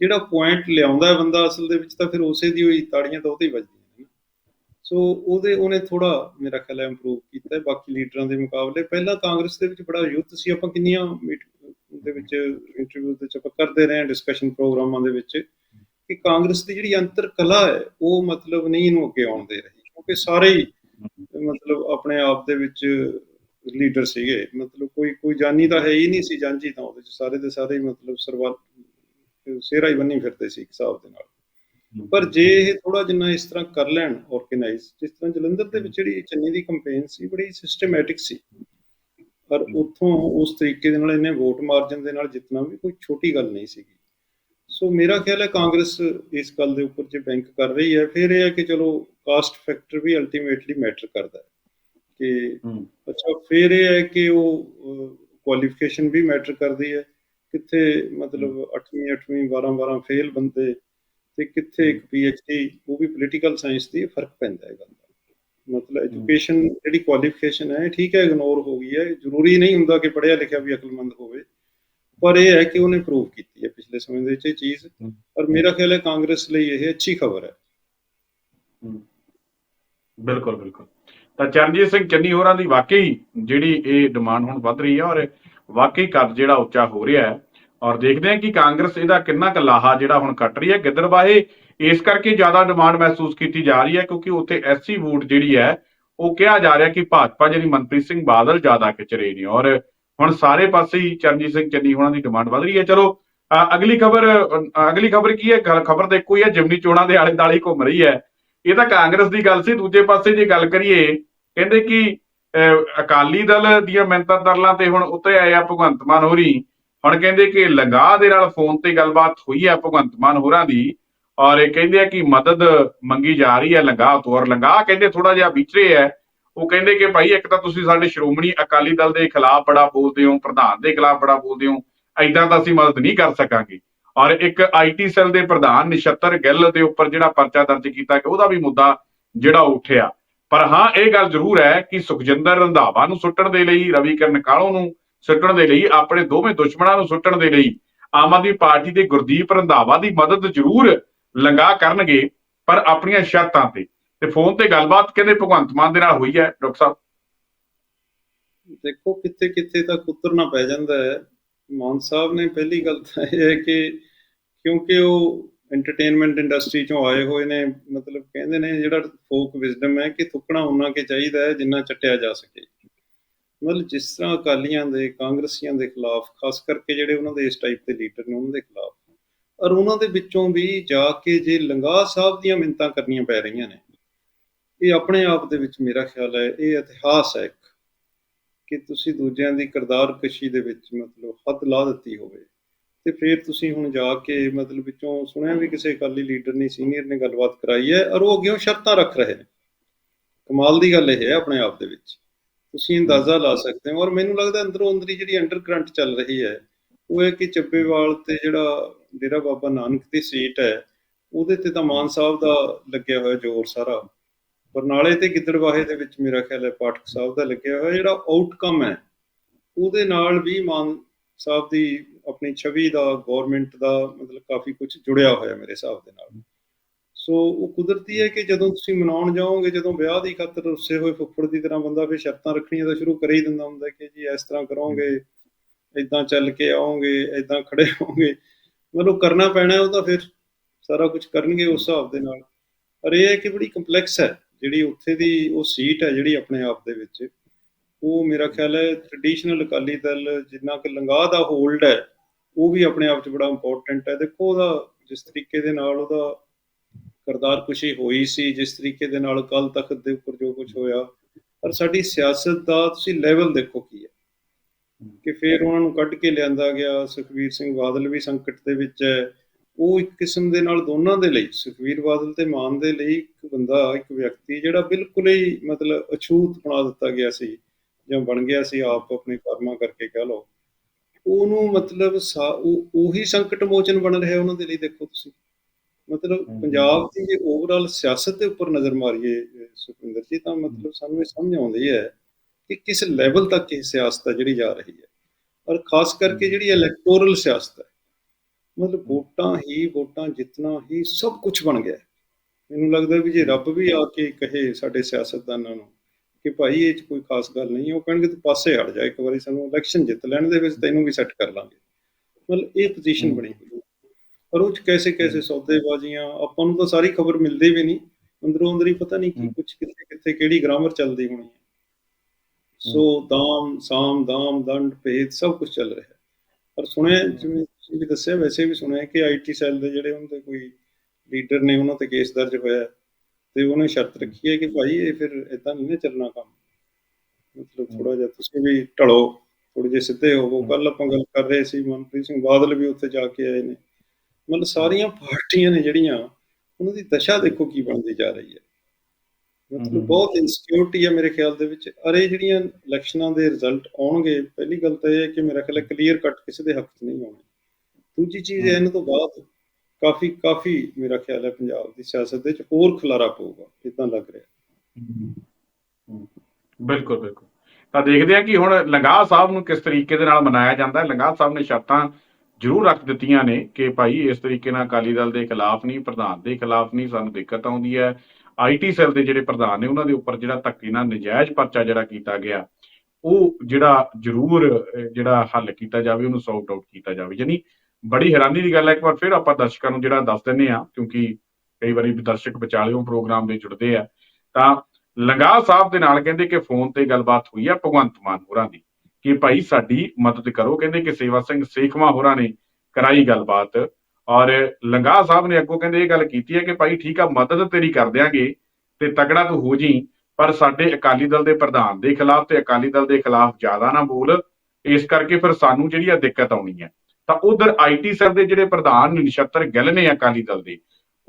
ਜਿਹੜਾ ਪੁਆਇੰਟ ਲਿਆਉਂਦਾ ਹੈ ਬੰਦਾ ਅਸਲ ਦੇ ਵਿੱਚ ਤਾਂ ਫਿਰ ਉਸੇ ਦੀ ਹੋਈ ਤਾੜੀਆਂ ਤਾਂ ਉਹਦੇ ਹੀ ਵੱਜਦੀਆਂ। ਸੋ ਉਹਦੇ, ਉਹਨੇ ਥੋੜਾ ਮੇਰਾ ਖਿਆਲ ਹੈ ਇੰਪਰੂਵ ਕੀਤਾ ਹੈ, ਬਾਕੀ ਲੀਡਰਾਂ ਦੇ ਮੁਕਾਬਲੇ। ਪਹਿਲਾਂ ਕਾਂਗਰਸ ਦੇ ਵਿੱਚ ਬੜਾ ਯੁੱਧ ਸੀ, ਆਪਾਂ ਕਿੰਨੀਆਂ ਦੇ ਵਿੱਚ ਇੰਟਰਵਿਊ ਦੇ ਚ ਆਪਾਂ ਕਰਦੇ ਰਹੇ ਡਿਸਕਸ਼ਨ ਪ੍ਰੋਗਰਾਮਾਂ ਦੇ ਵਿੱਚ ਕਿ ਕਾਂਗਰਸ ਦੀ ਜਿਹੜੀ ਅੰਤਰ ਕਲਾ ਹੈ, ਉਹ ਮਤਲਬ ਨਹੀਂ ਇਹਨੂੰ ਅੱਗੇ ਆਉਣ ਦੇ ਰਹੀ। ਕਿਉਂਕਿ ਸਾਰੇ ਹੀ ਮਤਲਬ ਆਪਣੇ ਆਪ ਦੇ ਵਿੱਚ ਲੀਡਰ ਸੀਗੇ। ਮਤਲਬ ਕੋਈ ਕੋਈ ਜਾਨੀ ਤਾਂ ਹੈ ਹੀ ਨਹੀਂ ਸੀ ਜਾਂਜੀ ਤਾਂ ਉਹਦੇ ਚ ਸਾਰੇ ਦੇ ਸਾਰੇ ਮਤਲਬ ਸਰਵਾ, ਸਿਹਰਾ ਹੀ ਬੰਨੀ ਫਿਰਦੇ ਸੀ ਇੱਕ ਹਿਸਾਬ ਦੇ ਨਾਲ। ਪਰ ਜੇ ਇਹ ਥੋੜਾ ਜਿੰਨਾ ਇਸ ਤਰ੍ਹਾਂ ਕਰ ਲੈਣ ਆਰਗੇਨਾਈਜ਼ ਜਿਸ ਤਰ੍ਹਾਂ ਜਲੰਧਰ ਦੇ ਵਿੱਚ ਜਿਹੜੀ ਚੰਨੀ ਦੀ ਕੰਪੇਨ ਸੀ ਬੜੀ ਸਿਸਟਮੈਟਿਕ ਸੀ। ਪਰ ਉੱਥੋਂ ਉਸ ਤਰੀਕੇ ਦੇ ਨਾਲ ਇਹਨੇ ਵੋਟ ਮਾਰਜਨ ਦੇ ਨਾਲ ਜਿੱਤਣਾ ਵੀ ਕੋਈ ਛੋਟੀ ਗੱਲ ਨਹੀਂ ਸੀਗੀ। ਸੋ ਮੇਰਾ ਖਿਆਲ ਹੈ ਕਾਂਗਰਸ ਇਸ ਗੱਲ ਦੇ ਉੱਪਰ ਜੇ ਬੈਂਕ ਕਰ ਰਹੀ ਹੈ ਫਿਰ ਇਹ ਹੈ ਕਿ ਚਲੋ ਕਾਸਟ ਫੈਕਟਰ ਵੀ ਅਲਟੀਮੇਟਲੀ ਮੈਟਰ ਕਰਦਾ ਹੈ। ਕਿ ਅੱਛਾ ਫਿਰ ਇਹ ਹੈ ਕਿ ਉਹ ਕੁਆਲੀਫਿਕੇਸ਼ਨ ਵੀ ਮੈਟਰ ਕਰਦੀ ਹੈ। ਕਿੱਥੇ ਮਤਲਬ 8ਵੀਂ 8ਵੀਂ 12 12 ਫੇਲ ਬੰਦੇ ਤੇ ਕਿੱਥੇ ਇੱਕ ਪੀਐਚਡੀ ਉਹ ਵੀ ਪੋਲੀਟੀਕਲ ਸਾਇੰਸ ਦੀ ਫ਼ਰਕ ਪੈਂਦਾ ਹੈ ਗੱਲ ਦਾ ਮਤਲਬ ਐਜੂਕੇਸ਼ਨ ਜਿਹੜੀ ਕੁਆਲੀਫਿਕੇਸ਼ਨ ਹੈ ਠੀਕ ਹੈ ਇਗਨੋਰ ਹੋ ਗਈ ਹੈ। ਜ਼ਰੂਰੀ ਨਹੀਂ ਹੁੰਦਾ ਕਿ ਪੜ੍ਹਿਆ ਲਿਖਿਆ ਵੀ ਅਕਲਮੰਦ ਹੋਵੇ। ਪਰ ਇਹ ਹੈ ਕਿ ਉਹਨੇ ਪ੍ਰੂਵ ਕੀਤੀ ਹੈ ਪਿਛਲੇ ਸਮੇਂ ਦੇ ਵਿੱਚ ਇਹ ਚੀਜ਼। ਔਰ ਮੇਰਾ ਖਿਆਲ ਹੈ ਕਾਂਗਰਸ ਲਈ ਇਹ ਅੱਛੀ ਖਬਰ ਹੈ। ਬਿਲਕੁਲ ਬਿਲਕੁਲ। ਤਾਂ ਚਰਨਜੀਤ ਸਿੰਘ ਚੰਨੀ ਹੋਰਾਂ ਦੀ ਵਾਕਈ ਜਿਹੜੀ ਇਹ ਡਿਮਾਂਡ ਹੁਣ ਵੱਧ ਰਹੀ ਹੈ ਔਰ ਵਾਕਈ ਕੱਦ ਜਿਹੜਾ ਉੱਚਾ ਹੋ ਰਿਹਾ ਹੈ ਔਰ ਦੇਖਦੇ ਹਾਂ ਕਿ ਕਾਂਗਰਸ ਇਹਦਾ ਕਿੰਨਾ ਕੁ ਲਾਹਾ ਜਿਹੜਾ ਹੁਣ ਕੱਟ ਰਹੀ ਹੈ। ਗਿੱਦੜਬਾਹੇ ਇਸ ਕਰਕੇ ਜ਼ਿਆਦਾ ਡਿਮਾਂਡ ਮਹਿਸੂਸ ਕੀਤੀ ਜਾ ਰਹੀ ਹੈ ਕਿਉਂਕਿ ਉੱਥੇ ਐਸਸੀ ਵੋਟ ਜਿਹੜੀ ਹੈ ਉਹ ਕਿਹਾ ਜਾ ਰਿਹਾ ਕਿ ਭਾਜਪਾ ਜਿਹੜੀ ਮਨਪ੍ਰੀਤ ਸਿੰਘ ਬਾਦਲ ਜ਼ਿਆਦਾ ਖਿੱਚ ਰਹੀ ਨੇ ਔਰ ਹੁਣ ਸਾਰੇ ਪਾਸੇ ਹੀ ਚਰਨਜੀਤ ਸਿੰਘ ਚੰਨੀ ਹੋਣਾ ਦੀ ਡਿਮਾਂਡ ਵੱਧ ਰਹੀ ਹੈ। ਚਲੋ ਅਗਲੀ ਖਬਰ ਅਗਲੀ ਖਬਰ ਕੀ ਹੈ? ਖਬਰ ਤਾਂ ਇੱਕੋ ਹੀ ਹੈ ਜਿਮਨੀ ਚੋਣਾਂ ਦੇ ਆਲੇ ਦਾਲੇ ਘੁੰਮ ਰਹੀ ਹੈ। ਇਹ ਤਾਂ ਕਾਂਗਰਸ ਦੀ ਗੱਲ ਸੀ। ਦੂਜੇ ਪਾਸੇ ਜੇ ਗੱਲ ਕਰੀਏ ਕਹਿੰਦੇ ਕਿ ਅਹ, ਅਕਾਲੀ ਦਲ ਦੀਆਂ ਮਿਹਨਤਾਂ ਤਰਲਾਂ ਤੇ ਹੁਣ ਉੱਤੇ ਆਏ ਆ ਭਗਵੰਤ ਮਾਨ ਹੋਰੀ। ਹੁਣ ਕਹਿੰਦੇ ਕਿ ਲੰਗਾ ਦੇ ਨਾਲ ਫੋਨ ਤੇ ਗੱਲਬਾਤ ਹੋਈ ਹੈ ਭਗਵੰਤ ਮਾਨ ਹੋਰਾਂ ਦੀ, ਔਰ ਇਹ ਕਹਿੰਦੇ ਆ ਕਿ ਮਦਦ ਮੰਗੀ ਜਾ ਰਹੀ ਹੈ ਲੰਗਾ ਤੋਂ, ਔਰ ਲੰਗਾ ਕਹਿੰਦੇ ਥੋੜਾ ਜਿਹਾ ਵਿਚਰੇ ਹੈ। ਉਹ ਕਹਿੰਦੇ ਕਿ ਭਾਈ ਇੱਕ ਤਾਂ ਤੁਸੀਂ ਸਾਡੇ ਸ਼੍ਰੋਮਣੀ ਅਕਾਲੀ ਦਲ ਦੇ ਖਿਲਾਫ ਬੜਾ ਬੋਲਦੇ ਹੋ, ਪ੍ਰਧਾਨ ਦੇ ਖਿਲਾਫ ਬੜਾ ਬੋਲਦੇ ਹੋ ਐਦਾਂ ਤਾਂ ਅਸੀਂ ਮਦਦ ਨਹੀਂ ਕਰ ਸਕਾਂਗੇ। ਔਰ ਇੱਕ ਆਈਟੀ ਸੈੱਲ ਦੇ ਪ੍ਰਧਾਨ ਨਿਸ਼ਤਰ ਗਿੱਲ ਦੇ ਉੱਪਰ ਜਿਹੜਾ ਪਰਚਾ ਦਰਜ ਕੀਤਾ ਕਿ ਉਹਦਾ ਵੀ ਮੁੱਦਾ ਜਿਹੜਾ ਉੱਠਿਆ। ਪਰ ਹਾਂ, ਇਹ ਗੱਲ ਜ਼ਰੂਰ ਹੈ ਕਿ ਸੁਖਜਿੰਦਰ ਰੰਧਾਵਾ ਨੂੰ ਸੁੱਟਣ ਦੇ ਲਈ ਰਵੀ ਕਰਨ ਕਾਲੋਂ ਨੂੰ ਸੁੱਟਣ ਦੇ ਲਈ, ਆਪਣੇ ਦੋਵੇਂ ਦੁਸ਼ਮਣਾਂ ਨੂੰ ਸੁੱਟਣ ਦੇ ਲਈ ਆਮ ਆਦਮੀ ਪਾਰਟੀ ਦੇ ਗੁਰਦੀਪ ਰੰਧਾਵਾ ਦੀ ਮਦਦ ਜ਼ਰੂਰ ਲੰਗਾ ਕਰਨਗੇ, ਪਰ ਆਪਣੀਆਂ ਸ਼ਰਤਾਂ ਤੇ। ਤੇ ਫੋਨ ਤੇ ਗੱਲਬਾਤ ਕਹਿੰਦੇ ਭਗਵੰਤ ਮਾਨ ਦੇ ਨਾਲ ਹੋਈ ਹੈ, ਡਾਕਟਰ ਸਾਹਿਬ। ਦੇਖੋ ਕਿੱਥੇ ਕਿੱਥੇ ਤੱਕ ਉਤਰਨਾ ਪੈ ਜਾਂਦਾ ਹੈ। ਮਾਨ ਸਾਹਿਬ ਨੇ ਪਹਿਲੀ ਗੱਲ ਤਾਂ ਇਹ ਹੈ ਕਿ ਕਿਉਂਕਿ ਉਹ ਐਂਟਰਟੇਨਮੈਂਟ ਇੰਡਸਟਰੀ ਚੋਂ ਆਏ ਹੋਏ ਨੇ, ਮਤਲਬ ਕਹਿੰਦੇ ਨੇ ਜਿਹੜਾ ਫੋਕ ਵਿਜ਼ਡਮ ਹੈ ਕਿ ਥੁੱਕਣਾ ਉਹਨਾਂ ਕੇ ਚਾਹੀਦਾ ਹੈ ਜਿੰਨਾ ਚੱਟਿਆ ਜਾ ਸਕੇ। ਮਤਲਬ ਜਿਸ ਤਰ੍ਹਾਂ ਅਕਾਲੀਆਂ ਦੇ, ਕਾਂਗਰਸੀਆਂ ਦੇ ਖਿਲਾਫ, ਖਾਸ ਕਰਕੇ ਜਿਹੜੇ ਉਹਨਾਂ ਦੇ ਇਸ ਟਾਈਪ ਦੇ ਲੀਡਰ ਨੇ, ਉਹਨਾਂ ਦੇ ਖਿਲਾਫ। ਔਰ ਉਹਨਾਂ ਦੇ ਵਿੱਚੋਂ ਵੀ ਜਾ ਕੇ ਜੇ ਲੰਗਾ ਸਾਹਿਬ ਦੀਆਂ ਮਿੰਤਾਂ ਕਰਨੀਆਂ ਪੈ ਰਹੀਆਂ ਨੇ, ਇਹ ਆਪਣੇ ਆਪ ਦੇ ਵਿੱਚ ਮੇਰਾ ਖਿਆਲ ਹੈ, ਇਹ ਇਤਿਹਾਸ ਹੈ ਕਿ ਤੁਸੀਂ ਦੂਜਿਆਂ ਦੀ ਕਿਰਦਾਰ ਕਸ਼ੀ ਦੇ ਵਿੱਚ ਮਤਲਬ ਹੱਦ ਲਾ ਦਿੱਤੀ ਹੋਵੇ। ਤੇ ਫਿਰ ਤੁਸੀਂ ਹੁਣ ਜਾ ਕੇ ਮਤਲਬ ਵਿੱਚੋਂ ਸੁਣਿਆ ਵੀ ਕਿਸੇ ਅਕਾਲੀ ਲੀਡਰ ਨੇ ਸੀਨੀਅਰ ਨੇ ਗੱਲਬਾਤ ਕਰਾਈ ਹੈ, ਔਰ ਉਹ ਅੱਗੇ ਸ਼ਰਤਾਂ ਰੱਖ ਰਹੇ ਨੇ। ਕਮਾਲ ਦੀ ਗੱਲ ਇਹ ਹੈ ਆਪਣੇ ਆਪ ਦੇ ਵਿੱਚ। ਤੁਸੀਂ ਅੰਦਾਜ਼ਾ ਲਾ ਸਕਦੇ ਹੋ। ਔਰ ਮੈਨੂੰ ਲੱਗਦਾ ਅੰਦਰੋਂ ਅੰਦਰੀ ਜਿਹੜੀ ਅੰਡਰਕਰੰਟ ਚੱਲ ਰਹੀ ਹੈ, ਉਹ ਹੈ ਕਿ ਚੱਬੇਵਾਲ ਤੇ ਜਿਹੜਾ ਡੇਰਾ ਬਾਬਾ ਨਾਨਕ ਦੀ ਸੀਟ ਹੈ, ਉਹਦੇ ਤੇ ਤਾਂ ਮਾਨ ਸਾਹਿਬ ਦਾ ਲੱਗਿਆ ਹੋਇਆ ਜ਼ੋਰ ਸਾਰਾ। ਬਰਨਾਲੇ ਤੇ ਗਿੱਦੜਵਾਹੇ ਦੇ ਵਿੱਚ ਮੇਰਾ ਖਿਆਲ ਹੈ ਪਾਠਕ ਸਾਹਿਬ ਦਾ ਲੱਗਿਆ ਹੋਇਆ ਜਿਹੜਾ ਆਊਟਕਮ ਹੈ, ਉਹਦੇ ਨਾਲ ਵੀ ਮਾਨ ਸਾਹਿਬ ਦੀ ਆਪਣੀ ਛਵੀ ਦਾ ਗਵਰਨਮੈਂਟ ਦਾ ਮਤਲਬ ਕਾਫੀ ਕੁਝ ਜੁੜਿਆ ਹੋਇਆ ਮੇਰੇ ਹਿਸਾਬ ਦੇ ਨਾਲ। ਸੋ ਉਹ ਕੁਦਰਤੀ ਹੈ ਕਿ ਜਦੋਂ ਤੁਸੀਂ ਮਨਾਉਣ ਜਾਓਗੇ, ਜਦੋਂ ਵਿਆਹ ਦੀ ਖਾਤਰ ਰੁੱਸੇ ਹੋਏ ਫੁੱਫੜ ਦੀ ਤਰ੍ਹਾਂ ਬੰਦਾ ਫਿਰ ਸ਼ਰਤਾਂ ਰੱਖਣੀਆਂ ਤਾਂ ਸ਼ੁਰੂ ਕਰ ਹੀ ਦਿੰਦਾ ਹੁੰਦਾ ਕਿ ਜੀ ਇਸ ਤਰ੍ਹਾਂ ਕਰੋਗੇ ਇਦਾਂ ਚੱਲ ਕੇ ਆਓਗੇ ਇਦਾਂ ਖੜੇ ਹੋਗੇ ਮਤਲਬ ਕਰਨਾ ਪੈਣਾ, ਉਹ ਤਾਂ ਫਿਰ ਸਾਰਾ ਕੁਝ ਕਰਨਗੇ ਉਸ ਹਿਸਾਬ ਦੇ ਨਾਲ। ਪਰ ਇਹ ਹੈ ਕਿ ਬੜੀ ਕੰਪਲੈਕਸ ਹੈ, ਜਿਹੜੀ ਉੱਥੇ ਦੀ ਉਹ ਸੀਟ ਹੈ, ਜਿਹੜੀ ਆਪਣੇ ਆਪ ਦੇ ਵਿੱਚ। ਉਹ ਮੇਰਾ ਖਿਆਲ ਹੈ ਟ੍ਰੈਡੀਸ਼ਨਲ ਅਕਾਲੀ ਦਲ ਜਿੰਨਾ ਕਿ ਲੰਗਾ ਦਾ ਹੋਲਡ ਹੈ, ਉਹ ਵੀ ਆਪਣੇ ਆਪ 'ਚ ਬੜਾ ਇੰਪੋਰਟੈਂਟ ਹੈ। ਦੇਖੋ ਉਹਦਾ ਜਿਸ ਤਰੀਕੇ ਦੇ ਨਾਲ ਉਹਦਾ ਕਰਤਾਰ ਕੁਸ਼ੀ ਹੋਈ ਸੀ, ਜਿਸ ਤਰੀਕੇ ਦੇ ਨਾਲ ਕੱਲ ਤਖਤ ਦੇ ਉੱਪਰ ਜੋ ਕੁਝ ਹੋਇਆ, ਪਰ ਸਾਡੀ ਸਿਆਸਤ ਦਾ ਤੁਸੀਂ ਲੈਵਲ ਦੇਖੋ ਕੀ ਹੈ। ਕਿ ਫਿਰ ਉਹਨਾਂ ਨੂੰ ਕੱਢ ਕੇ ਲਿਆਂਦਾ ਗਿਆ ਸੁਖਵੀਰ ਸਿੰਘ ਬਾਦਲ ਵੀ ਸੰਕਟ ਦੇ ਵਿੱਚ ਹੈ। ਉਹ ਇੱਕ ਕਿਸਮ ਦੇ ਨਾਲ ਦੋਨਾਂ ਦੇ ਲਈ ਸੁਖਵੀਰ ਬਾਦਲ ਤੇ ਮਾਨ ਦੇ ਲਈ ਇੱਕ ਬੰਦਾ, ਇੱਕ ਵਿਅਕਤੀ ਜਿਹੜਾ ਬਿਲਕੁਲ ਹੀ ਮਤਲਬ ਅਛੂਤ ਬਣਾ ਦਿੱਤਾ ਗਿਆ ਸੀ, ਜਾਂ ਬਣ ਗਿਆ ਸੀ, ਆਪ ਆਪਣੀ ਕਰਮਾਂ ਕਰਕੇ ਕਹ ਲਓ। ਉਹਨੂੰ ਮਤਲਬ ਉਹੀ ਸੰਕਟ ਮੋਚਨ ਬਣ ਰਿਹਾ ਉਹਨਾਂ ਦੇ ਲਈ ਦੇਖੋ ਤੁਸੀਂ। ਮਤਲਬ ਪੰਜਾਬ ਦੀ ਜੇ ਓਵਰਆਲ ਸਿਆਸਤ ਦੇ ਉੱਪਰ ਨਜ਼ਰ ਮਾਰੀਏ ਸੁਖਿੰਦਰ ਜੀ ਤਾਂ ਮਤਲਬ ਸਾਨੂੰ ਇਹ ਸਮਝ ਆਉਂਦੀ ਹੈ ਕਿ ਕਿਸ ਲੈਵਲ ਤੱਕ ਇਹ ਸਿਆਸਤ ਹੈ ਜਿਹੜੀ ਜਾ ਰਹੀ ਹੈ। ਔਰ ਖਾਸ ਕਰਕੇ ਜਿਹੜੀ ਇਲੈਕਟੋਰਲ ਸਿਆਸਤ ਹੈ ਮਤਲਬ ਵੋਟਾਂ ਹੀ ਵੋਟਾਂ ਜਿੱਤਣਾ ਹੀ ਸਭ ਕੁਝ ਬਣ ਗਿਆ ਮੈਨੂੰ ਲੱਗਦਾ ਵੀ ਜੇ ਰੱਬ ਵੀ ਆ ਕੇ ਕਹੇ ਸਾਡੇ ਸਿਆਸਤਦਾਨਾਂ ਨੂੰ ਕਿ ਭਾਈ ਇਹ ਚ ਕੋਈ ਖਾਸ ਗੱਲ ਨਹੀਂ ਉਹ ਕਹਿਣਗੇ ਤੂੰ ਪਾਸੇ ਹਟ ਜਾ ਇੱਕ ਵਾਰੀ ਸਾਨੂੰ ਇਲੈਕਸ਼ਨ ਜਿੱਤ ਲੈਣ ਦੇ ਵਿੱਚ ਤੈਨੂੰ ਵੀ ਸੈੱਟ ਕਰ ਲਾਂਗੇ। ਮਤਲਬ ਇਹ ਪੋਜੀਸ਼ਨ ਬਣੀ ਹੋਈ ਪਰ ਉਹ ਚ ਕੈਸੇ ਕੈਸੇ ਸੌਦੇਬਾਜ਼ੀਆਂ ਆਪਾਂ ਨੂੰ ਤਾਂ ਸਾਰੀ ਖਬਰ ਮਿਲਦੀ ਵੀ ਨਹੀਂ। ਅੰਦਰੋਂ ਅੰਦਰੀ ਪਤਾ ਨਹੀਂ ਕੀ ਕੁਝ ਕਿੱਥੇ ਕਿੱਥੇ ਕਿਹੜੀ ਗ੍ਰਾਮਰ ਚੱਲਦੀ ਹੋਣੀ ਹੈ। ਸੋ ਦਾਮ ਸਾਮ ਦਾਮ ਦੰਡ ਭੇਦ ਸਭ ਕੁਝ ਚੱਲ ਰਿਹਾ ਹੈ। ਪਰ ਸੁਣਿਆ ਜਿਵੇਂ ਤੁਸੀਂ ਵੀ ਦੱਸਿਆ ਵੈਸੇ ਵੀ ਸੁਣਿਆ ਕਿ ਆਈਟੀ ਸੈੱਲ ਦੇ ਜਿਹੜੇ ਹੁੰਦੇ ਕੋਈ ਲੀਡਰ ਨੇ ਉਹਨਾਂ ਤੇ ਕੇਸ ਦਰਜ ਹੋਇਆ। ਤੇ ਉਹਨੇ ਸ਼ਰਤ ਰੱਖੀ ਹੈ ਕਿ ਭਾਈ ਇਹ ਫਿਰ ਇਦਾਂ ਨਹੀਂ ਨਾ ਚੱਲਣਾ ਕੰਮ। ਮਤਲਬ ਥੋੜਾ ਜਿਹਾ ਤੁਸੀਂ ਵੀ ਢਲੋ ਥੋੜੇ ਜਿਹੇ ਸਿੱਧੇ ਹੋਵੋ। ਕੱਲ ਆਪਾਂ ਗੱਲ ਕਰ ਰਹੇ ਸੀ ਮਨਪ੍ਰੀਤ ਸਿੰਘ ਬਾਦਲ ਵੀ ਉੱਥੇ ਜਾ ਕੇ ਆਏ ਨੇ। ਮਤਲਬ ਸਾਰੀਆਂ ਪਾਰਟੀਆਂ ਨੇ ਜਿਹੜੀਆਂ ਉਹਨਾਂ ਦੀ ਦਸ਼ਾ ਦੇਖੋ ਕੀ ਬਣਦੀ ਜਾ ਰਹੀ ਹੈ। ਮਤਲਬ ਬਹੁਤ ਇਨਸਿਕਿਉਰਿਟੀ ਹੈ ਮੇਰੇ ਖਿਆਲ ਦੇ ਵਿੱਚ। ਅਰੇ ਜਿਹੜੀਆਂ ਇਲੈਕਸ਼ਨਾਂ ਦੇ ਰਿਜ਼ਲਟ ਆਉਣਗੇ ਪਹਿਲੀ ਗੱਲ ਤਾਂ ਇਹ ਹੈ ਕਿ ਮੇਰਾ ਖਿਆਲ ਹੈ ਕਲੀਅਰ ਕੱਟ ਕਿਸੇ ਦੇ ਹੱਕ 'ਚ ਨਹੀਂ ਆਉਣੇ। ਦੂਜੀ ਚੀਜ਼ ਹੈ ਇਹਨਾਂ ਤੋਂ ਬਾਅਦ ਕਾਫੀ ਕਾਫੀ ਮੇਰਾ ਖਿਆਲ ਹੈ ਪੰਜਾਬ ਦੀ ਸਿਆਸਤ ਦੇ ਵਿੱਚ ਹੋਰ ਖਲਾਰਾ ਪਊਗਾ ਇਦਾਂ ਲੱਗ ਰਿਹਾ। ਬਿਲਕੁਲ ਬਿਲਕੁਲ। ਤਾਂ ਦੇਖਦੇ ਆ ਕਿ ਹੁਣ ਲੰਗਾ ਸਾਹਿਬ ਨੂੰ ਕਿਸ ਤਰੀਕੇ ਦੇ ਨਾਲ ਮਨਾਇਆ ਜਾਂਦਾ ਹੈ। ਲੰਗਾ ਸਾਹਿਬ ਨੇ ਸ਼ਰਤਾਂ ਜ਼ਰੂਰ ਰੱਖ ਦਿੱਤੀਆਂ ਨੇ ਕਿ ਭਾਈ ਇਸ ਤਰੀਕੇ ਨਾਲ ਅਕਾਲੀ ਦਲ ਦੇ ਖਿਲਾਫ ਨਹੀਂ, ਪ੍ਰਧਾਨ ਦੇ ਖਿਲਾਫ ਨਹੀਂ, ਸਾਨੂੰ ਦਿੱਕਤ ਆਉਂਦੀ ਹੈ। ਆਈਟੀ ਸੈੱਲ ਦੇ ਜਿਹੜੇ ਪ੍ਰਧਾਨ ਨੇ, ਉਹਨਾਂ ਦੇ ਉੱਪਰ ਜਿਹੜਾ ਧੱਕੇ ਨਾਲ ਨਜਾਇਜ਼ ਪਰਚਾ ਜਿਹੜਾ ਕੀਤਾ ਗਿਆ, ਉਹ ਜਿਹੜਾ ਜ਼ਰੂਰ ਜਿਹੜਾ ਹੱਲ ਕੀਤਾ ਜਾਵੇ, ਉਹਨੂੰ ਸੌਟ ਆਊਟ ਕੀਤਾ ਜਾਵੇ। ਯਾਨੀ ਬੜੀ ਹੈਰਾਨੀ ਦੀ ਗੱਲ ਹੈ, ਇੱਕ ਵਾਰ ਫਿਰ ਆਪਾਂ ਦਰਸ਼ਕਾਂ ਨੂੰ ਜਿਹੜਾ ਦੱਸ ਦਿੰਨੇ ਆ ਕਿਉਂਕਿ ਕਈ ਵਾਰੀ ਦਰਸ਼ਕ ਵਿਚਾਲਿਓਂ ਪ੍ਰੋਗਰਾਮ ਦੇ ਜੁੜਦੇ ਆ, ਤਾਂ ਲੰਗਾ ਸਾਹਿਬ ਦੇ ਨਾਲ ਕਹਿੰਦੇ ਕਿ ਫੋਨ ਤੇ ਗੱਲਬਾਤ ਹੋਈ ਆ ਭਗਵੰਤ ਮਾਨ ਹੋਰਾਂ ਦੀ। ਕਿ ਭਾਈ ਸਾਡੀ ਮਦਦ ਕਰੋ। ਕਹਿੰਦੇ ਕਿ ਸੇਵਾ ਸਿੰਘ ਸੇਖਵਾ ਹੋਰਾਂ ਨੇ ਕਰਾਈ ਗੱਲਬਾਤ। ਔਰ ਲੰਗਾ ਸਾਹਿਬ ਨੇ ਅੱਗੋਂ ਕਹਿੰਦੇ ਇਹ ਗੱਲ ਕੀਤੀ ਹੈ ਕਿ ਭਾਈ ਠੀਕ ਆ, ਮਦਦ ਤੇਰੀ ਕਰ ਦਿਆਂਗੇ ਤੇ ਤਕੜਾ ਤੂੰ ਹੋ ਜੀ ਪਰ ਸਾਡੇ ਅਕਾਲੀ ਦਲ ਦੇ ਪ੍ਰਧਾਨ ਦੇ ਖਿਲਾਫ ਤੇ ਅਕਾਲੀ ਦਲ ਦੇ ਖਿਲਾਫ ਜ਼ਿਆਦਾ ਨਾ ਬੋਲ। ਇਸ ਕਰਕੇ ਫਿਰ ਸਾਨੂੰ ਜਿਹੜੀ ਆ ਦਿੱਕਤ ਆਉਣੀ ਹੈ। ਤਾਂ ਉਧਰ ਆਈਟੀ ਸੈੱਲ ਦੇ ਜਿਹੜੇ ਪ੍ਰਧਾਨ ਨਛੱਤਰ ਗਿੱਲ ਨੇ ਅਕਾਲੀ ਦਲ ਦੇ,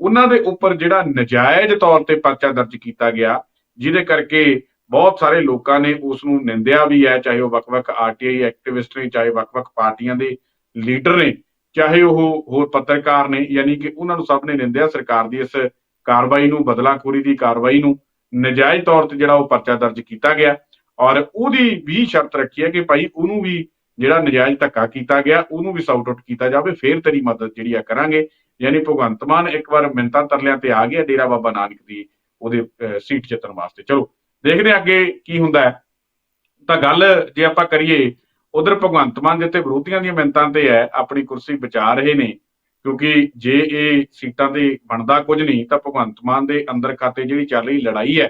ਉਹਨਾਂ ਦੇ ਉੱਪਰ ਜਿਹੜਾ ਨਜਾਇਜ਼ ਤੌਰ ਤੇ ਪਰਚਾ ਦਰਜ ਕੀਤਾ ਗਿਆ, ਜਿਹਦੇ ਕਰਕੇ ਬਹੁਤ ਸਾਰੇ ਲੋਕਾਂ ਨੇ ਉਸ ਨੂੰ ਨਿੰਦਿਆ ਵੀ ਹੈ ਚਾਹੇ ਉਹ ਵੱਖ-ਵੱਖ ਆਰਟੀਆਈ ਐਕਟਿਵਿਸਟ ਨੇ ਚਾਹੇ ਵੱਖ-ਵੱਖ ਪਾਰਟੀਆਂ ਦੇ ਲੀਡਰ ਨੇ ਚਾਹੇ ਉਹ ਹੋਰ ਪੱਤਰਕਾਰ ਨੇ ਯਾਨੀ ਕਿ ਉਹਨਾਂ ਨੂੰ ਸਭ ਨੇ ਨਿੰਦਿਆ ਸਰਕਾਰ ਦੀ ਇਸ ਕਾਰਵਾਈ ਨੂੰ ਬਦਲਾਖੋਰੀ ਦੀ ਕਾਰਵਾਈ ਨੂੰ ਨਜਾਇਜ਼ ਤੌਰ ਤੇ ਜਿਹੜਾ ਉਹ ਪਰਚਾ ਦਰਜ ਕੀਤਾ ਗਿਆ। ਔਰ ਉਹਦੀ ਵੀ ਸ਼ਰਤ ਰੱਖੀ ਹੈ ਕਿ ਭਾਈ ਉਹਨੂੰ ਵੀ ਜਿਹੜਾ ਨਜਾਇਜ਼ ਧੱਕਾ ਕੀਤਾ ਗਿਆ ਉਹਨੂੰ ਵੀ ਸਾਊਟ ਆਊਟ ਕੀਤਾ ਜਾਵੇ ਫੇਰ ਤੇਰੀ ਮਦਦ ਜਿਹੜੀ ਆ ਕਰਾਂਗੇ। ਯਾਨੀ ਭਗਵੰਤ ਮਾਨ ਇੱਕ ਵਾਰ ਮਿੰਤਾ ਤਰਲਿਆਂ ਤੇ ਆ ਗਿਆ ਡੇਰਾ ਬਾਬਾ ਨਾਨਕ ਦੀ ਉਹਦੇ ਅਹ, ਸੀਟ ਜਿੱਤਣ ਵਾਸਤੇ। ਚਲੋ ਦੇਖਦੇ ਹਾਂ ਅੱਗੇ ਕੀ ਹੁੰਦਾ ਹੈ। ਤਾਂ ਗੱਲ ਜੇ ਆਪਾਂ ਕਰੀਏ, ਉਧਰ ਭਗਵੰਤ ਮਾਨ ਜਿੱਤੇ ਵਿਰੋਧੀਆਂ ਦੀਆਂ ਮਿੰਤਾਂ ਤੇ ਹੈ, ਆਪਣੀ ਕੁਰਸੀ ਬਚਾ ਰਹੇ ਨੇ, ਕਿਉਂਕਿ ਜੇ ਇਹ ਸੀਟਾਂ ਤੇ ਬਣਦਾ ਕੁਝ ਨਹੀਂ, ਤਾਂ ਭਗਵੰਤ ਮਾਨ ਦੇ ਅੰਦਰ ਖਾਤੇ ਜਿਹੜੀ ਚੱਲ ਰਹੀ ਲੜਾਈ ਹੈ,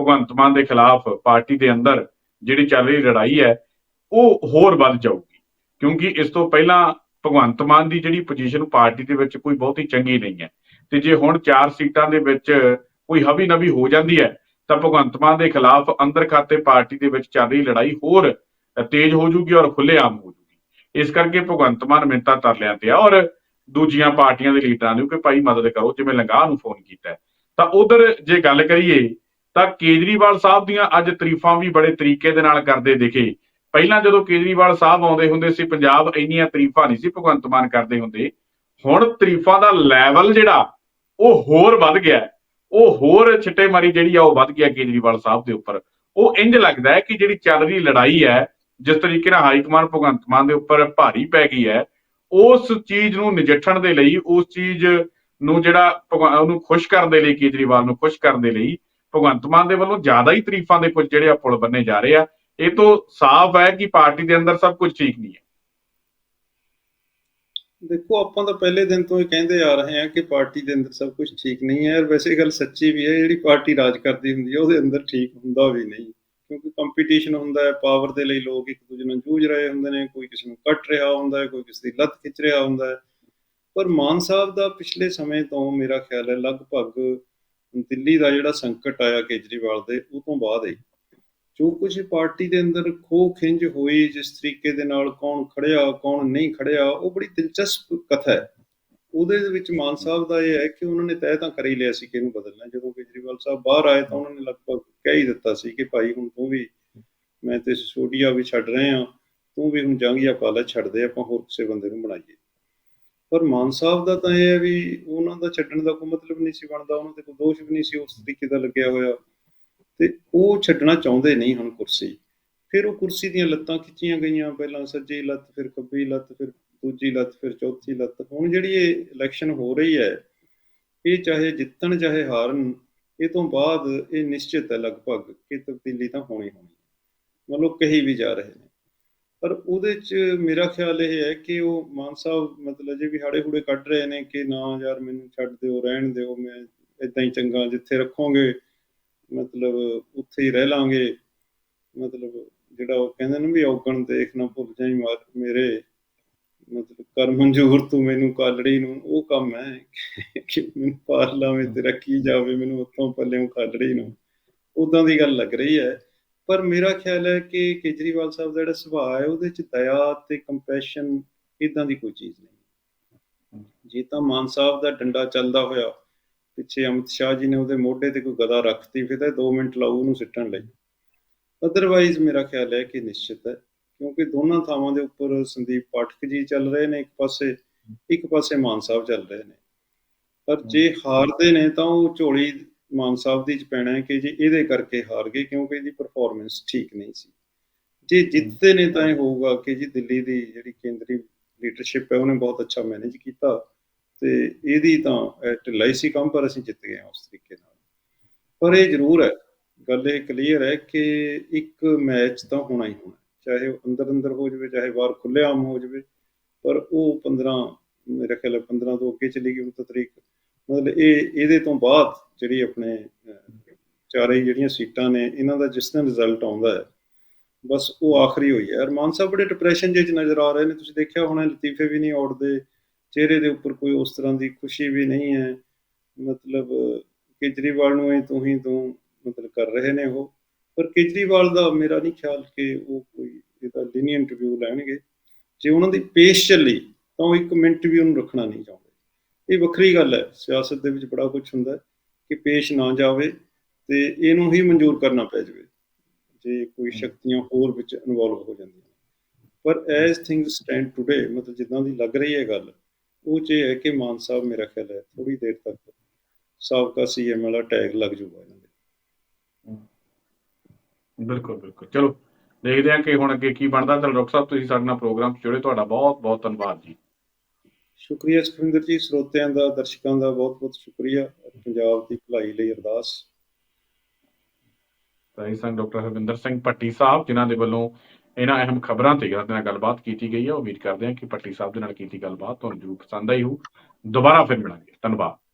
ਭਗਵੰਤ ਮਾਨ ਦੇ ਖਿਲਾਫ ਪਾਰਟੀ ਦੇ ਅੰਦਰ ਜਿਹੜੀ ਚੱਲ ਰਹੀ ਲੜਾਈ ਹੈ, ਉਹ ਹੋਰ ਵੱਧ ਜਾਊਗੀ। ਕਿਉਂਕਿ ਇਸ ਤੋਂ ਪਹਿਲਾਂ ਭਗਵੰਤ ਮਾਨ ਦੀ ਜਿਹੜੀ ਪੋਜੀਸ਼ਨ ਪਾਰਟੀ ਦੇ ਵਿੱਚ ਕੋਈ ਬਹੁਤੀ ਚੰਗੀ ਨਹੀਂ ਹੈ। ਤੇ ਜੇ ਹੁਣ ਚਾਰ ਸੀਟਾਂ ਦੇ ਵਿੱਚ ਕੋਈ ਹਵੀ ਨਵੀ ਹੋ ਜਾਂਦੀ ਹੈ ਤਾਂ ਭਗਵੰਤ ਮਾਨ ਦੇ ਖਿਲਾਫ ਅੰਦਰ ਖਾਤੇ ਪਾਰਟੀ ਦੇ ਵਿੱਚ ਚੱਲ ਰਹੀ ਲੜਾਈ ਹੋਰ ਤੇਜ਼ ਹੋ ਜੂਗੀ ਔਰ ਖੁੱਲੇਆਮ ਹੋ ਜੂਗੀ। ਇਸ ਕਰਕੇ ਭਗਵੰਤ ਮਾਨ ਮਿੰਤਾ ਤਰਲਿਆਂ ਤੇ ਆ ਔਰ ਦੂਜੀਆਂ ਪਾਰਟੀਆਂ ਦੇ ਲੀਡਰਾਂ ਨੂੰ ਕਿ ਭਾਈ ਮਦਦ ਕਰੋ, ਜਿਵੇਂ ਲੰਗਾਹ ਨੂੰ ਫੋਨ ਕੀਤਾ। ਤਾਂ ਉਧਰ ਜੇ ਗੱਲ ਕਰੀਏ, ਤਾਂ ਕੇਜਰੀਵਾਲ ਸਾਹਿਬ ਦੀਆਂ ਅੱਜ ਤਾਰੀਫਾਂ ਵੀ ਬੜੇ ਤਰੀਕੇ ਦੇ ਨਾਲ ਕਰਦੇ ਦਿਖੇ। ਪਹਿਲਾਂ ਜਦੋਂ ਕੇਜਰੀਵਾਲ ਸਾਹਿਬ ਆਉਂਦੇ ਹੁੰਦੇ ਸੀ, ਪੰਜਾਬ ਇੰਨੀਆਂ ਤਾਰੀਫਾਂ ਨਹੀਂ ਸੀ ਭਗਵੰਤ ਮਾਨ ਕਰਦੇ ਹੁੰਦੇ। ਹੁਣ ਤਾਰੀਫਾਂ ਦਾ ਲੈਵਲ ਜਿਹੜਾ, ਉਹ ਹੋਰ ਵੱਧ ਗਿਆ। ਉਹ ਹੋਰ ਛਿੱਟੇਮਾਰੀ ਜਿਹੜੀ ਆ ਉਹ ਵੱਧ ਗਿਆ ਕੇਜਰੀਵਾਲ ਸਾਹਿਬ ਦੇ ਉੱਪਰ। ਉਹ ਇੰਜ ਲੱਗਦਾ ਹੈ ਕਿ ਜਿਹੜੀ ਚੱਲ ਰਹੀ ਲੜਾਈ ਹੈ, ਜਿਸ ਤਰੀਕੇ ਨਾਲ ਹਾਈ ਕਮਾਂਡ, ਭਗਵੰਤ ਮਾਨ ਦੇ ਉੱਪਰ ਭਾਰੀ ਪੈ ਗਈ ਹੈ, ਉਸ ਚੀਜ਼ ਨੂੰ ਨਜਿੱਠਣ ਦੇ ਲਈ, ਉਸ ਚੀਜ਼ ਨੂੰ ਜਿਹੜਾ ਭਗਵਾ- ਉਹਨੂੰ ਖੁਸ਼ ਕਰਨ ਦੇ ਲਈ, ਕੇਜਰੀਵਾਲ ਨੂੰ ਖੁਸ਼ ਕਰਨ ਦੇ ਲਈ ਭਗਵੰਤ ਮਾਨ ਦੇ ਵੱਲੋਂ ਜ਼ਿਆਦਾ ਹੀ ਤਾਰੀਫਾਂ ਦੇ ਕੁਝ ਜਿਹੜੇ ਆ ਪੁਲ ਬੰਨੇ ਜਾ ਰਹੇ ਆ। ਇਹ ਤੋਂ ਸਾਫ਼ ਹੈ ਕਿ ਪਾਰਟੀ ਦੇ ਅੰਦਰ ਸਭ ਕੁਝ ਠੀਕ ਨਹੀਂ ਹੈ। ਦੇਖੋ, ਆਪਾਂ ਤਾਂ ਪਹਿਲੇ ਦਿਨ ਤੋਂ ਹੀ ਕਹਿੰਦੇ ਆ ਰਹੇ ਹਾਂ ਕਿ ਪਾਰਟੀ ਦੇ ਅੰਦਰ ਸਭ ਕੁਝ ਠੀਕ ਨਹੀਂ ਹੈ। ਔਰ ਵੈਸੇ ਗੱਲ ਸੱਚੀ ਵੀ ਹੈ, ਜਿਹੜੀ ਪਾਰਟੀ ਰਾਜ ਕਰਦੀ ਹੁੰਦੀ ਹੈ, ਉਹਦੇ ਅੰਦਰ ਠੀਕ ਹੁੰਦਾ ਵੀ ਨਹੀਂ। ਕਿਉਂਕਿ ਕੰਪੀਟੀਸ਼ਨ ਹੁੰਦਾ ਹੈ ਪਾਵਰ ਦੇ ਲਈ ਲੋਕ ਇੱਕ ਦੂਜੇ ਨਾਲ ਜੂਝ ਰਹੇ ਹੁੰਦੇ ਨੇ, ਕੋਈ ਕਿਸੇ ਨੂੰ ਕੱਟ ਰਿਹਾ ਹੁੰਦਾ ਹੈ, ਕੋਈ ਕਿਸੇ ਦੀ ਲੱਤ ਖਿੱਚ ਰਿਹਾ ਹੁੰਦਾ ਹੈ। ਪਰ ਮਾਨ ਸਾਹਿਬ ਦਾ ਪਿਛਲੇ ਸਮੇਂ ਤੋਂ ਮੇਰਾ ਖਿਆਲ ਹੈ, ਲਗਭਗ ਦਿੱਲੀ ਦਾ ਜਿਹੜਾ ਸੰਕਟ ਆਇਆ ਕੇਜਰੀਵਾਲ ਦੇ, ਉਹ ਤੋਂ ਬਾਅਦ ਹੀ। ਜੋ ਕੁਝ ਪਾਰਟੀ ਦੇ ਅੰਦਰ ਖੋ ਖਿੰਜ ਹੋਈ, ਜਿਸ ਤਰੀਕੇ ਦੇ ਨਾਲ ਕੌਣ ਖੜਿਆ, ਕੌਣ ਨਹੀਂ ਖੜਿਆ, ਉਹ ਬੜੀ ਦਿਲਚਸਪ ਕਥਾ ਹੈ। ਉਹਦੇ ਵਿੱਚ ਮਾਨ ਸਾਹਿਬ ਦਾ ਇਹ ਹੈ ਕਿ ਉਹਨਾਂ ਨੇ ਤੈਅ ਤਾਂ ਕਰ ਹੀ ਲਿਆ ਸੀ ਕਿ ਇਹਨੂੰ ਬਦਲਣਾ। ਜਦੋਂ ਕੇਜਰੀਵਾਲ ਸਾਹਿਬ ਬਾਹਰ ਆਏ ਤਾਂ ਉਹਨਾਂ ਨੇ ਲਗਭਗ ਕਹਿ ਹੀ ਦਿੱਤਾ ਸੀ ਕਿ ਭਾਈ ਹੁਣ ਤੂੰ ਵੀ, ਮੈਂ ਤੇ ਸਿਸੋਡੀਆ ਵੀ ਛੱਡ ਰਹੇ ਆ ਤੂੰ ਵੀ ਹੁਣ ਜਾਂਗੀਆ ਪਾਲਾ ਛੱਡ ਦੇ, ਆਪਾਂ ਹੋਰ ਕਿਸੇ ਬੰਦੇ ਨੂੰ ਬਣਾਈਏ। ਪਰ ਮਾਨ ਸਾਹਿਬ ਦਾ ਤਾਂ ਇਹ ਹੈ ਵੀ ਉਹਨਾਂ ਦਾ ਛੱਡਣ ਦਾ ਕੋਈ ਮਤਲਬ ਨਹੀਂ ਸੀ ਬਣਦਾ, ਉਹਨਾਂ ਤੇ ਕੋਈ ਦੋਸ਼ ਵੀ ਨਹੀਂ ਸੀ ਉਸ ਤਰੀਕੇ ਦਾ ਲੱਗਿਆ ਹੋਇਆ। ਤੇ ਉਹ ਛੱਡਣਾ ਚਾਹੁੰਦੇ ਨਹੀਂ ਹੁਣ ਕੁਰਸੀ। ਫਿਰ ਉਹ ਕੁਰਸੀ ਦੀਆਂ ਲੱਤਾਂ ਖਿੱਚੀਆਂ ਗਈਆਂ। ਪਹਿਲਾਂ ਸੱਜੀ ਲੱਤ, ਫਿਰ ਖੱਬੀ ਲੱਤ, ਫਿਰ ਦੂਜੀ ਲੱਤ, ਫਿਰ ਚੌਥੀ ਲੱਤ। ਹੁਣ ਜਿਹੜੀ ਇਹ ਇਲੈਕਸ਼ਨ ਹੋ ਰਹੀ ਹੈ, ਇਹ ਚਾਹੇ ਜਿੱਤਣ, ਚਾਹੇ ਹਾਰਨ, ਇਹ ਤੋਂ ਬਾਅਦ ਇਹ ਨਿਸ਼ਚਿਤ ਹੈ ਲਗਭਗ ਕਿ ਤਬਦੀਲੀ ਤਾਂ ਹੋਣੀ ਹੋਣੀ ਮਤਲਬ ਕਹੀ ਵੀ ਜਾ ਰਹੇ ਨੇ। ਪਰ ਉਹਦੇ ਚ ਮੇਰਾ ਖਿਆਲ ਇਹ ਹੈ ਕਿ ਉਹ ਮਾਨ ਸਾਹਿਬ ਮਤਲਬ ਜੇ ਵੀ ਹਾੜੇ ਹੂੜੇ ਕੱਢ ਰਹੇ ਨੇ ਕਿ ਨਾ ਯਾਰ ਮੈਨੂੰ ਛੱਡ ਦਿਓ, ਰਹਿਣ ਦਿਓ, ਮੈਂ ਇਦਾਂ ਹੀ ਚੰਗਾ ਜਿੱਥੇ ਰੱਖੋਗੇ। ਮਤਲਬ ਉੱਥੇ ਹੀ ਰਹਿ ਲਾਂਗੇ। ਮਤਲਬ ਜਿਹੜਾ ਉਹ ਕਹਿੰਦੇ ਨੇ ਵੀ ਔਗਣ ਦੇਖ ਨਾ ਭੁੱਲ ਜਾਈ ਮੇਰੇ। ਮਤਲਬ ਕਰ ਮਨਜ਼ੂਰ ਤੂੰ ਮੈਨੂੰ ਕਾਲੜੀ ਨੂੰ। ਉਹ ਕੰਮ ਹੈ ਕਿ ਮੈਨੂੰ ਪਾਰ ਲਾਵੇਂ ਤੇ ਰੱਖੀ ਜਾਵੇ, ਮੈਨੂੰ ਉੱਥੋਂ ਪੱਲਿਓਂ ਕਾਲੜੀ ਨੂੰ। ਉਦਾਂ ਦੀ ਗੱਲ ਲੱਗ ਰਹੀ ਹੈ। ਪਰ ਮੇਰਾ ਖਿਆਲ ਹੈ ਕਿ ਕੇਜਰੀਵਾਲ ਸਾਹਿਬ ਦਾ ਜਿਹੜਾ ਸੁਭਾਅ ਹੈ, ਉਹਦੇ ਚ ਦਇਆ ਤੇ ਕੰਪੈਸ਼ਨ ਇਦਾਂ ਦੀ ਕੋਈ ਚੀਜ਼ ਨਹੀਂ। ਜੇ ਤਾਂ ਮਾਨ ਸਾਹਿਬ ਦਾ ਡੰਡਾ ਚੱਲਦਾ ਹੋਇਆ ਪਿੱਛੇ ਅਮਿਤ ਸ਼ਾਹ ਜੀ ਨੇ ਉਹਦੇ ਮੋਢੇ ਤੇ ਕੋਈ ਗਦਾ ਰੱਖਤੀ ਫਿਰ ਤਾਂ 2 ਮਿੰਟ ਲਾਊ ਉਹਨੂੰ ਸਿੱਟਣ ਲਈ। ਅਦਰਵਾਈਜ਼ ਮੇਰਾ ਖਿਆਲ ਹੈ ਕਿ ਨਿਸ਼ਚਿਤ ਹੈ ਕਿਉਂਕਿ ਦੋਨਾਂ ਥਾਵਾਂ ਦੇ ਉੱਪਰ ਸੰਦੀਪ ਪਾਠਕ ਜੀ ਚੱਲ ਰਹੇ ਨੇ ਇੱਕ ਪਾਸੇ ਇੱਕ ਪਾਸੇ ਮਾਨ ਸਾਹਿਬ ਚੱਲ ਰਹੇ ਨੇ। ਪਰ ਜੇ ਹਾਰਦੇ ਨੇ ਤਾਂ ਉਹ ਝੋਲੀ ਮਾਨ ਸਾਹਿਬ ਦੀ ਚ ਪੈਣਾ ਹੈ ਕਿ ਜੀ ਇਹਦੇ ਕਰਕੇ ਹਾਰ ਗਏ ਕਿਉਂਕਿ ਇਹਦੀ ਪਰਫਾਰਮੈਂਸ ਠੀਕ ਨਹੀਂ ਸੀ। ਜੇ ਜਿੱਤਦੇ ਨੇ ਤਾਂ ਇਹ ਹੋਊਗਾ ਕਿ ਜੀ ਦਿੱਲੀ ਦੀ ਜਿਹੜੀ ਕੇਂਦਰੀ ਲੀਡਰਸ਼ਿਪ ਹੈ ਉਹਨੇ ਬਹੁਤ ਅੱਛਾ ਮੈਨੇਜ ਕੀਤਾ। ਤੇ ਇਹਦੀ ਤਾਂ ਢਿੱਲਾਈ ਸੀ ਕੰਮ ਪਰ ਅਸੀਂ ਜਿੱਤ ਗਏ ਹਾਂ ਉਸ ਤਰੀਕੇ ਨਾਲ। ਪਰ ਇਹ ਜ਼ਰੂਰ ਹੈ, ਗੱਲ ਇਹ ਕਲੀਅਰ ਹੈ ਕਿ ਇੱਕ ਮੈਚ ਤਾਂ ਹੋਣਾ ਹੀ ਹੋਣਾ, ਚਾਹੇ ਉਹ ਅੰਦਰ ਅੰਦਰ ਹੋ ਜਾਵੇ, ਚਾਹੇ ਬਾਹਰ ਖੁੱਲ੍ਹੇਆਮ ਹੋ ਜਾਵੇ, ਪਰ ਉਹ 15 ਮੇਰਾ ਖਿਆਲ 15 ਤੋਂ ਅੱਗੇ ਚਲੀ ਗਈ ਉਹ ਤਰੀਕ। ਮਤਲਬ ਇਹ, ਇਹਦੇ ਤੋਂ ਬਾਅਦ ਜਿਹੜੀ ਆਪਣੇ ਚਾਰੇ ਜਿਹੜੀਆਂ ਸੀਟਾਂ ਨੇ, ਇਹਨਾਂ ਦਾ ਜਿਸ ਦਿਨ ਰਿਜ਼ਲਟ ਆਉਂਦਾ ਹੈ, ਬਸ ਉਹ ਆਖਰੀ ਹੋਈ ਹੈ। ਅਰਮਾਨ ਸਾਹਿਬ, ਬੜੇ ਡਿਪਰੈਸ਼ਨ ਜਿਹੇ ਚ ਨਜ਼ਰ ਆ ਰਹੇ ਨੇ। ਤੁਸੀਂ ਦੇਖਿਆ ਹੋਣਾ, ਲਤੀਫੇ ਵੀ ਨਹੀਂ ਔੜਦੇ ਚਿਹਰੇ ਦੇ ਉੱਪਰ ਕੋਈ ਉਸ ਤਰ੍ਹਾਂ ਦੀ ਖੁਸ਼ੀ ਵੀ ਨਹੀਂ ਹੈ। ਮਤਲਬ ਕੇਜਰੀਵਾਲ ਨੂੰ ਇਹ ਤੂੰ ਹੀ ਤੂੰ ਮਤਲਬ ਕਰ ਰਹੇ ਨੇ ਉਹ। ਪਰ ਕੇਜਰੀਵਾਲ ਦਾ ਮੇਰਾ ਨਹੀਂ ਖਿਆਲ ਕਿ ਉਹ ਕੋਈ ਇਹਦਾ ਲੀਨੀਅੰਟ ਰਿਵਿਊ ਲੈਣਗੇ। ਜੇ ਉਹਨਾਂ ਦੀ ਪੇਸ਼ ਚੱਲੀ, ਤਾਂ ਉਹ ਇੱਕ ਮਿੰਟ ਵੀ ਉਹਨੂੰ ਰੱਖਣਾ ਨਹੀਂ ਚਾਹੁੰਦੇ। ਇਹ ਵੱਖਰੀ ਗੱਲ ਹੈ। ਸਿਆਸਤ ਦੇ ਵਿੱਚ ਬੜਾ ਕੁਝ ਹੁੰਦਾ ਕਿ ਪੇਸ਼ ਨਾ ਜਾਵੇ ਤੇ ਇਹਨੂੰ ਹੀ ਮਨਜ਼ੂਰ ਕਰਨਾ ਪੈ ਜਾਵੇ। ਜੇ ਕੋਈ ਸ਼ਕਤੀਆਂ ਹੋਰ ਵਿੱਚ ਇਨਵੋਲਵ ਹੋ ਜਾਂਦੀਆਂ ਪਰ ਐਜ਼ ਥਿੰਗਸ ਸਟੈਂਡ ਟੁਡੇ ਮਤਲਬ ਜਿੱਦਾਂ ਦੀ ਲੱਗ ਰਹੀ ਹੈ ਗੱਲ ਉਹ ਇਹ ਹੈ ਕਿ ਮਾਨ ਸਾਹਿਬ ਮੇਰਾ ਖਿਆਲ ਹੈ ਥੋੜੀ ਦੇਰ ਤੱਕ ਸਾਬਕਾ ਸੀਐਮ ਵਾਲਾ ਟੈਗ ਲੱਗ ਜਾਊਗਾ ਇਹਨਾਂ ਦੇ। ਬਿਲਕੁਲ ਬਿਲਕੁਲ। ਚਲੋ ਦੇਖਦੇ ਹਾਂ ਕਿ ਹੁਣ ਅੱਗੇ ਕੀ ਬਣਦਾ। ਚਲ ਡਾਕਟਰ ਸਾਹਿਬ ਤੁਸੀਂ ਸਾਡੇ ਨਾਲ ਪ੍ਰੋਗਰਾਮ 'ਚ ਜੁੜੇ। ਤੁਹਾਡਾ ਬਹੁਤ ਬਹੁਤ ਧੰਨਵਾਦ ਜੀ। ਸ਼ੁਕਰੀਆ ਸੁਖਵਿੰਦਰ ਜੀ ਸਰੋਤਿਆਂ ਦਾ ਦਰਸ਼ਕਾਂ ਦਾ ਬਹੁਤ ਬਹੁਤ ਸ਼ੁਕਰੀਆ। ਪੰਜਾਬ ਦੀ ਭਲਾਈ ਲਈ ਅਰਦਾਸ। ਸਾਈ ਸੰਘ ਡਾਕਟਰ ਹਰਵਿੰਦਰ ਸਿੰਘ ਭੱਟੀ ਸਾਹਿਬ ਜਿਨ੍ਹਾਂ ਦੇ ਵੱਲੋਂ ਇਹਨਾਂ ਅਹਿਮ ਖਬਰਾਂ ਤੇ ਸਾਡੇ ਨਾਲ ਗੱਲਬਾਤ ਕੀਤੀ ਗਈ ਹੈ। ਉਮੀਦ ਕਰਦੇ ਹਾਂ ਕਿ ਭੱਟੀ ਸਾਹਿਬ ਦੇ ਨਾਲ ਕੀਤੀ ਗੱਲਬਾਤ ਤੁਹਾਨੂੰ ਜ਼ਰੂਰ ਪਸੰਦ ਆਈ ਹੋਊ। ਦੁਬਾਰਾ ਫਿਰ ਮਿਲਾਂਗੇ। ਧੰਨਵਾਦ।